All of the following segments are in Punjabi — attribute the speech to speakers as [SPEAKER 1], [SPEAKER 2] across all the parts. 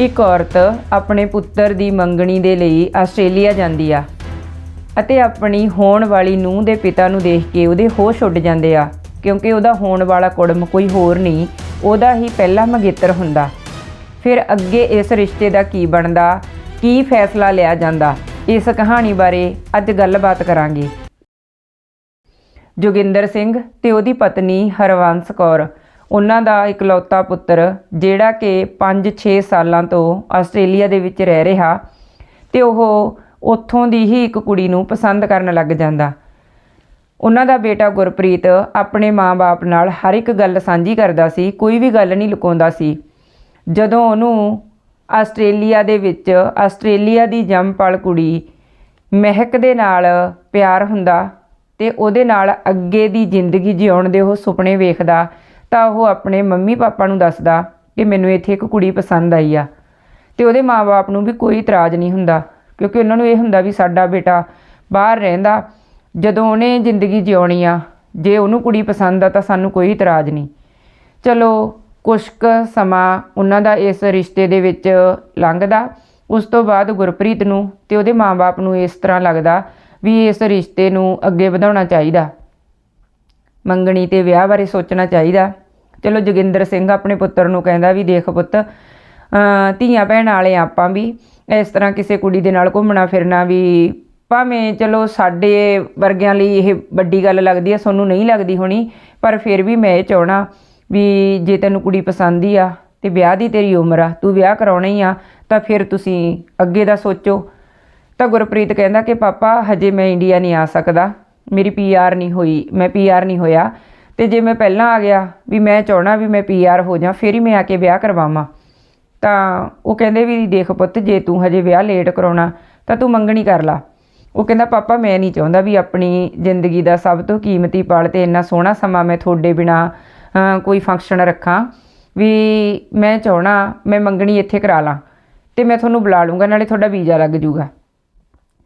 [SPEAKER 1] ਇੱਕ ਔਰਤ ਆਪਣੇ ਪੁੱਤਰ ਦੀ ਮੰਗਣੀ ਦੇ ਲਈ ਆਸਟ੍ਰੇਲੀਆ ਜਾਂਦੀ ਆ ਅਤੇ ਆਪਣੀ ਹੋਣ ਵਾਲੀ ਨੂੰਹ ਦੇ ਪਿਤਾ ਨੂੰ ਦੇਖ ਕੇ ਉਹਦੇ ਹੋਸ਼ ਉੱਡ ਜਾਂਦੇ ਆ, ਕਿਉਂਕਿ ਉਹਦਾ ਹੋਣ ਵਾਲਾ ਕੁੜਮ ਕੋਈ ਹੋਰ ਨਹੀਂ, ਉਹਦਾ ਹੀ ਪਹਿਲਾ ਮੰਗੇਤਰ ਹੁੰਦਾ। ਫਿਰ ਅੱਗੇ ਇਸ ਰਿਸ਼ਤੇ ਦਾ ਕੀ ਬਣਦਾ, ਕੀ ਫੈਸਲਾ ਲਿਆ ਜਾਂਦਾ, ਇਸ ਕਹਾਣੀ ਬਾਰੇ ਅੱਜ ਗੱਲਬਾਤ ਕਰਾਂਗੇ। ਜੋਗਿੰਦਰ ਸਿੰਘ ਤੇ ਉਹਦੀ ਪਤਨੀ ਹਰਵੰਸ ਕੌਰ ਉਹਨਾਂ ਦਾ ਇਕਲੌਤਾ ਪੁੱਤਰ, ਜਿਹੜਾ ਕਿ 5-6 ਸਾਲਾਂ ਤੋਂ ਆਸਟ੍ਰੇਲੀਆ ਦੇ ਵਿੱਚ ਰਹਿ ਰਿਹਾ ਤੇ ਉਹ ਉੱਥੋਂ ਦੀ ਹੀ ਇੱਕ ਕੁੜੀ ਨੂੰ ਪਸੰਦ ਕਰਨ ਲੱਗ ਜਾਂਦਾ। ਉਹਨਾਂ ਦਾ ਬੇਟਾ ਗੁਰਪ੍ਰੀਤ ਆਪਣੇ ਮਾਂ-ਬਾਪ ਨਾਲ ਹਰ ਇੱਕ ਗੱਲ ਸਾਂਝੀ ਕਰਦਾ ਸੀ, ਕੋਈ ਵੀ ਗੱਲ ਨਹੀਂ ਲੁਕਾਉਂਦਾ ਸੀ। ਜਦੋਂ ਉਹਨੂੰ ਆਸਟ੍ਰੇਲੀਆ ਦੇ ਵਿੱਚ ਆਸਟ੍ਰੇਲੀਆ ਦੀ ਜੰਮਪਲ ਕੁੜੀ ਮਹਿਕ ਦੇ ਨਾਲ ਪਿਆਰ ਹੁੰਦਾ ਤੇ ਉਹਦੇ ਨਾਲ ਅੱਗੇ ਦੀ ਜ਼ਿੰਦਗੀ ਜਿਉਣ ਦੇ ਉਹ ਸੁਪਨੇ ਵੇਖਦਾ ਤਾਂ ਉਹ ਆਪਣੇ ਮੰਮੀ ਪਾਪਾ ਨੂੰ ਦੱਸਦਾ ਕਿ ਮੈਨੂੰ ਇੱਥੇ ਇੱਕ ਕੁੜੀ ਪਸੰਦ ਆਈ ਆ। ਤੇ ਉਹਦੇ ਮਾਪੇ ਨੂੰ ਵੀ ਕੋਈ ਇਤਰਾਜ਼ ਨਹੀਂ ਹੁੰਦਾ, ਕਿਉਂਕਿ ਉਹਨਾਂ ਨੂੰ ਇਹ ਹੁੰਦਾ ਵੀ ਸਾਡਾ ਬੇਟਾ ਬਾਹਰ ਰਹਿੰਦਾ, ਜਦੋਂ ਉਹਨੇ ਜ਼ਿੰਦਗੀ ਜਿਉਣੀ ਆ, ਜੇ ਉਹਨੂੰ ਕੁੜੀ ਪਸੰਦ ਆ ਤਾਂ ਸਾਨੂੰ ਕੋਈ ਇਤਰਾਜ਼ ਨਹੀਂ। ਚਲੋ, ਕੁਛ ਕੁ ਸਮਾਂ ਉਹਨਾਂ ਦਾ ਇਸ ਰਿਸ਼ਤੇ ਦੇ ਵਿੱਚ ਲੰਘਦਾ, ਉਸ ਤੋਂ ਬਾਅਦ ਗੁਰਪ੍ਰੀਤ ਨੂੰ ਤੇ ਉਹਦੇ ਮਾਪੇ ਨੂੰ ਇਸ ਤਰ੍ਹਾਂ ਲੱਗਦਾ ਵੀ ਇਸ ਰਿਸ਼ਤੇ ਨੂੰ ਅੱਗੇ ਵਧਾਉਣਾ ਚਾਹੀਦਾ। ਮੰਗਣੀ ਤੇ ਵਿਆਹ ਬਾਰੇ ਸੋਚਣਾ ਚਾਹੀਦਾ। ਚਲੋ ਜੋਗਿੰਦਰ ਸਿੰਘ ਆਪਣੇ ਪੁੱਤਰ ਨੂੰ ਕਹਿੰਦਾ ਵੀ ਦੇਖ ਪੁੱਤ ਧੀਆਂ ਭੈਣ ਵਾਲੇ ਆਪਾਂ ਵੀ ਇਸ ਤਰ੍ਹਾਂ ਕਿਸੇ ਕੁੜੀ ਦੇ ਨਾਲ ਘੁੰਮਣਾ ਫਿਰਨਾ ਵੀ ਭਾਵੇਂ ਚਲੋ ਸਾਡੇ ਵਰਗਿਆਂ ਲਈ ਇਹ ਵੱਡੀ ਗੱਲ ਲੱਗਦੀ ਹੈ ਤੁਹਾਨੂੰ ਨਹੀਂ ਲੱਗਦੀ ਹੋਣੀ, ਪਰ ਫਿਰ ਵੀ ਮੈਂ ਇਹ ਚਾਹਣਾ ਵੀ ਜੇ ਤੈਨੂੰ ਕੁੜੀ ਪਸੰਦ ਹੀ ਆ ਤੇ ਵਿਆਹ ਦੀ ਤੇਰੀ ਉਮਰ ਆ, ਤੂੰ ਵਿਆਹ ਕਰਾਉਣਾ ਹੀ ਆ, ਤਾਂ ਫਿਰ ਤੁਸੀਂ ਅੱਗੇ ਦਾ ਸੋਚੋ। ਤਾਂ ਗੁਰਪ੍ਰੀਤ ਕਹਿੰਦਾ ਕਿ ਪਾਪਾ, ਹਜੇ ਮੈਂ ਇੰਡੀਆ ਨਹੀਂ ਆ ਸਕਦਾ, ਮੇਰੀ ਪੀਆਰ ਨਹੀਂ ਹੋਈ, ਮੈਂ ਪੀਆਰ ਨਹੀਂ ਹੋਇਆ। ਤੇ ਜੇ ਮੈਂ ਪਹਿਲਾਂ ਆ ਗਿਆ ਵੀ ਮੈਂ ਚਾਹਣਾ ਵੀ ਮੈਂ ਪੀਆਰ ਹੋ ਜਾ, ਫਿਰ ਹੀ ਮੈਂ ਆ ਕੇ ਵਿਆਹ ਕਰਵਾਵਾਂ। ਤਾਂ ਉਹ ਕਹਿੰਦੇ ਵੀ ਦੇਖ ਪੁੱਤ, ਜੇ ਤੂੰ ਹਜੇ ਵਿਆਹ ਲੇਟ ਕਰਾਉਣਾ, ਤਾਂ ਤੂੰ ਮੰਗਣੀ ਕਰ ਲਾ। ਉਹ ਕਹਿੰਦਾ, ਪਾਪਾ, ਮੈਂ ਨਹੀਂ ਚਾਹੁੰਦਾ ਵੀ ਆਪਣੀ ਜ਼ਿੰਦਗੀ ਦਾ ਸਭ ਤੋਂ ਕੀਮਤੀ ਪਲ ਤੇ ਇੰਨਾ ਸੋਹਣਾ ਸਮਾਂ ਮੈਂ ਤੁਹਾਡੇ ਬਿਨਾ ਕੋਈ ਫੰਕਸ਼ਨ ਰੱਖਾਂ। ਵੀ ਮੈਂ ਚਾਹਣਾ ਮੈਂ ਮੰਗਣੀ ਇੱਥੇ ਕਰਾ ਲਾਂ ਤੇ ਮੈਂ ਤੁਹਾਨੂੰ ਬੁਲਾ ਲੂੰਗਾ, ਨਾਲੇ ਤੁਹਾਡਾ ਵੀਜ਼ਾ ਲੱਗ ਜੂਗਾ।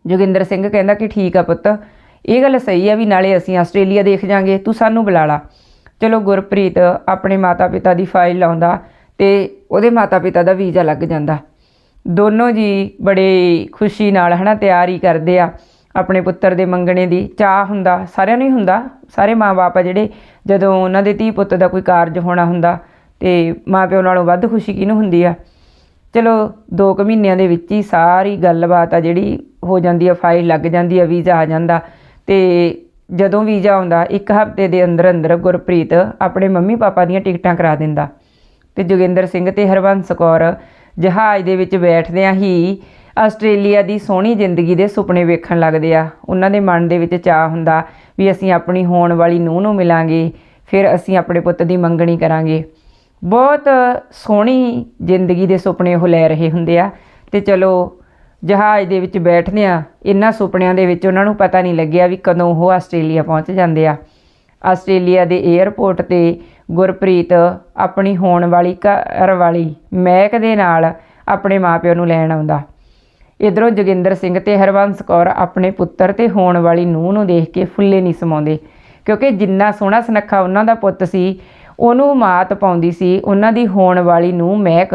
[SPEAKER 1] ਜੋਗਿੰਦਰ ਸਿੰਘ ਕਹਿੰਦਾ ਕਿ ਠੀਕ ਆ ਪੁੱਤ ਇਹ ਗੱਲ ਸਹੀ ਆ ਵੀ ਨਾਲੇ ਅਸੀਂ ਆਸਟ੍ਰੇਲੀਆ ਦੇਖ ਜਾਾਂਗੇ, ਤੂੰ ਸਾਨੂੰ ਬੁਲਾ ਲਾ। ਚਲੋ ਗੁਰਪ੍ਰੀਤ, ਆਪਣੇ ਮਾਤਾ-ਪਿਤਾ ਦੀ ਫਾਈਲ ਲਾਉਂਦਾ ਤੇ ਉਹਦੇ ਮਾਤਾ-ਪਿਤਾ ਦਾ ਵੀਜ਼ਾ ਲੱਗ ਜਾਂਦਾ। ਦੋਨੋਂ ਜੀ ਬੜੇ ਖੁਸ਼ੀ ਨਾਲ ਹਨਾ ਤਿਆਰੀ ਕਰਦੇ ਆ ਆਪਣੇ ਪੁੱਤਰ ਦੇ ਮੰਗਣੇ ਦੀ। ਚਾਹ ਹੁੰਦਾ, ਸਾਰਿਆਂ ਨੂੰ ਹੀ ਹੁੰਦਾ। ਸਾਰੇ ਮਾਪੇ ਆ ਜਿਹੜੇ, ਜਦੋਂ ਉਹਨਾਂ ਦੇ ਧੀ ਪੁੱਤ ਦਾ ਕੋਈ ਕਾਰਜ ਹੋਣਾ ਹੁੰਦਾ ਤੇ ਮਾਪਿਓ ਨਾਲੋਂ ਵੱਧ ਖੁਸ਼ੀ ਕਿਹਨੂੰ ਹੁੰਦੀ ਆ? ਚਲੋ 2 ਕੁ ਮਹੀਨਿਆਂ ਦੇ ਵਿੱਚ ਹੀ ਸਾਰੀ ਗੱਲਬਾਤ ਆ ਜਿਹੜੀ ਹੋ ਜਾਂਦੀ ਆ, ਫਾਈਲ ਲੱਗ ਜਾਂਦੀ ਆ, ਵੀਜ਼ਾ ਆ ਜਾਂਦਾ। ਤੇ ਜਦੋਂ ਵੀਜ਼ਾ ਆਉਂਦਾ, ਇੱਕ ਹਫ਼ਤੇ ਦੇ ਅੰਦਰ ਅੰਦਰ ਗੁਰਪ੍ਰੀਤ ਆਪਣੇ ਮੰਮੀ ਪਾਪਾ ਦੀਆਂ ਟਿਕਟਾਂ ਕਰਾ ਦਿੰਦਾ। ਤੇ ਜੋਗਿੰਦਰ ਸਿੰਘ ਤੇ ਹਰਵੰਸ ਕੌਰ ਜਹਾਜ਼ ਦੇ ਵਿੱਚ ਬੈਠਦਿਆਂ ਹੀ ਆਸਟ੍ਰੇਲੀਆ ਦੀ ਸੋਹਣੀ ਜ਼ਿੰਦਗੀ ਦੇ ਸੁਪਨੇ ਵੇਖਣ ਲੱਗਦੇ ਆ। ਉਹਨਾਂ ਦੇ ਮਨ ਦੇ ਵਿੱਚ ਚਾਹ ਹੁੰਦਾ ਵੀ ਅਸੀਂ ਆਪਣੀ ਹੋਣ ਵਾਲੀ ਨੂੰਹ ਨੂੰ ਮਿਲਾਂਗੇ, ਫਿਰ ਅਸੀਂ ਆਪਣੇ ਪੁੱਤ ਦੀ ਮੰਗਣੀ ਕਰਾਂਗੇ। ਬਹੁਤ ਸੋਹਣੀ ਜ਼ਿੰਦਗੀ ਦੇ ਸੁਪਨੇ ਉਹ ਲੈ ਰਹੇ ਹੁੰਦੇ ਆ। ਤੇ ਚਲੋ ਜਹਾਜ਼ ਦੇ ਵਿੱਚ ਬੈਠਦੇ ਆ ਇਹਨਾਂ ਸੁਪਨਿਆਂ ਦੇ ਵਿੱਚ ਉਹਨਾਂ ਨੂੰ ਪਤਾ ਨਹੀਂ ਲੱਗਿਆ ਵੀ ਕਦੋਂ ਉਹ ਆਸਟ੍ਰੇਲੀਆ ਪਹੁੰਚ ਜਾਂਦੇ ਆ। ਆਸਟ੍ਰੇਲੀਆ ਦੇ 에ਅਰਪੋਰਟ ਤੇ ਗੁਰਪ੍ਰੀਤ ਆਪਣੀ ਹੋਣ ਵਾਲੀ ਘਰ ਵਾਲੀ ਮਹਿਕ ਦੇ ਨਾਲ ਆਪਣੇ ਮਾਪਿਆਂ ਨੂੰ ਲੈਣ ਆਉਂਦਾ। ਇਧਰੋਂ ਜੋਗਿੰਦਰ ਸਿੰਘ ਤੇ ਹਰਵੰਸ ਕੌਰ ਆਪਣੇ ਪੁੱਤਰ ਤੇ ਹੋਣ ਵਾਲੀ ਨੂੰਹ ਨੂੰ ਦੇਖ ਕੇ ਫੁੱਲੇ ਨਹੀਂ ਸਮਾਉਂਦੇ, ਕਿਉਂਕਿ ਜਿੰਨਾ ਸੋਹਣਾ ਸੁਨੱਖਾ ਉਹਨਾਂ ਦਾ ਪੁੱਤ ਸੀ, ਉਹਨੂੰ ਮਾਤ ਪਾਉਂਦੀ ਸੀ, ਉਹਨਾਂ ਦੀ ਹੋਣ ਵਾਲੀ ਨੂੰਹ ਮਹਿਕ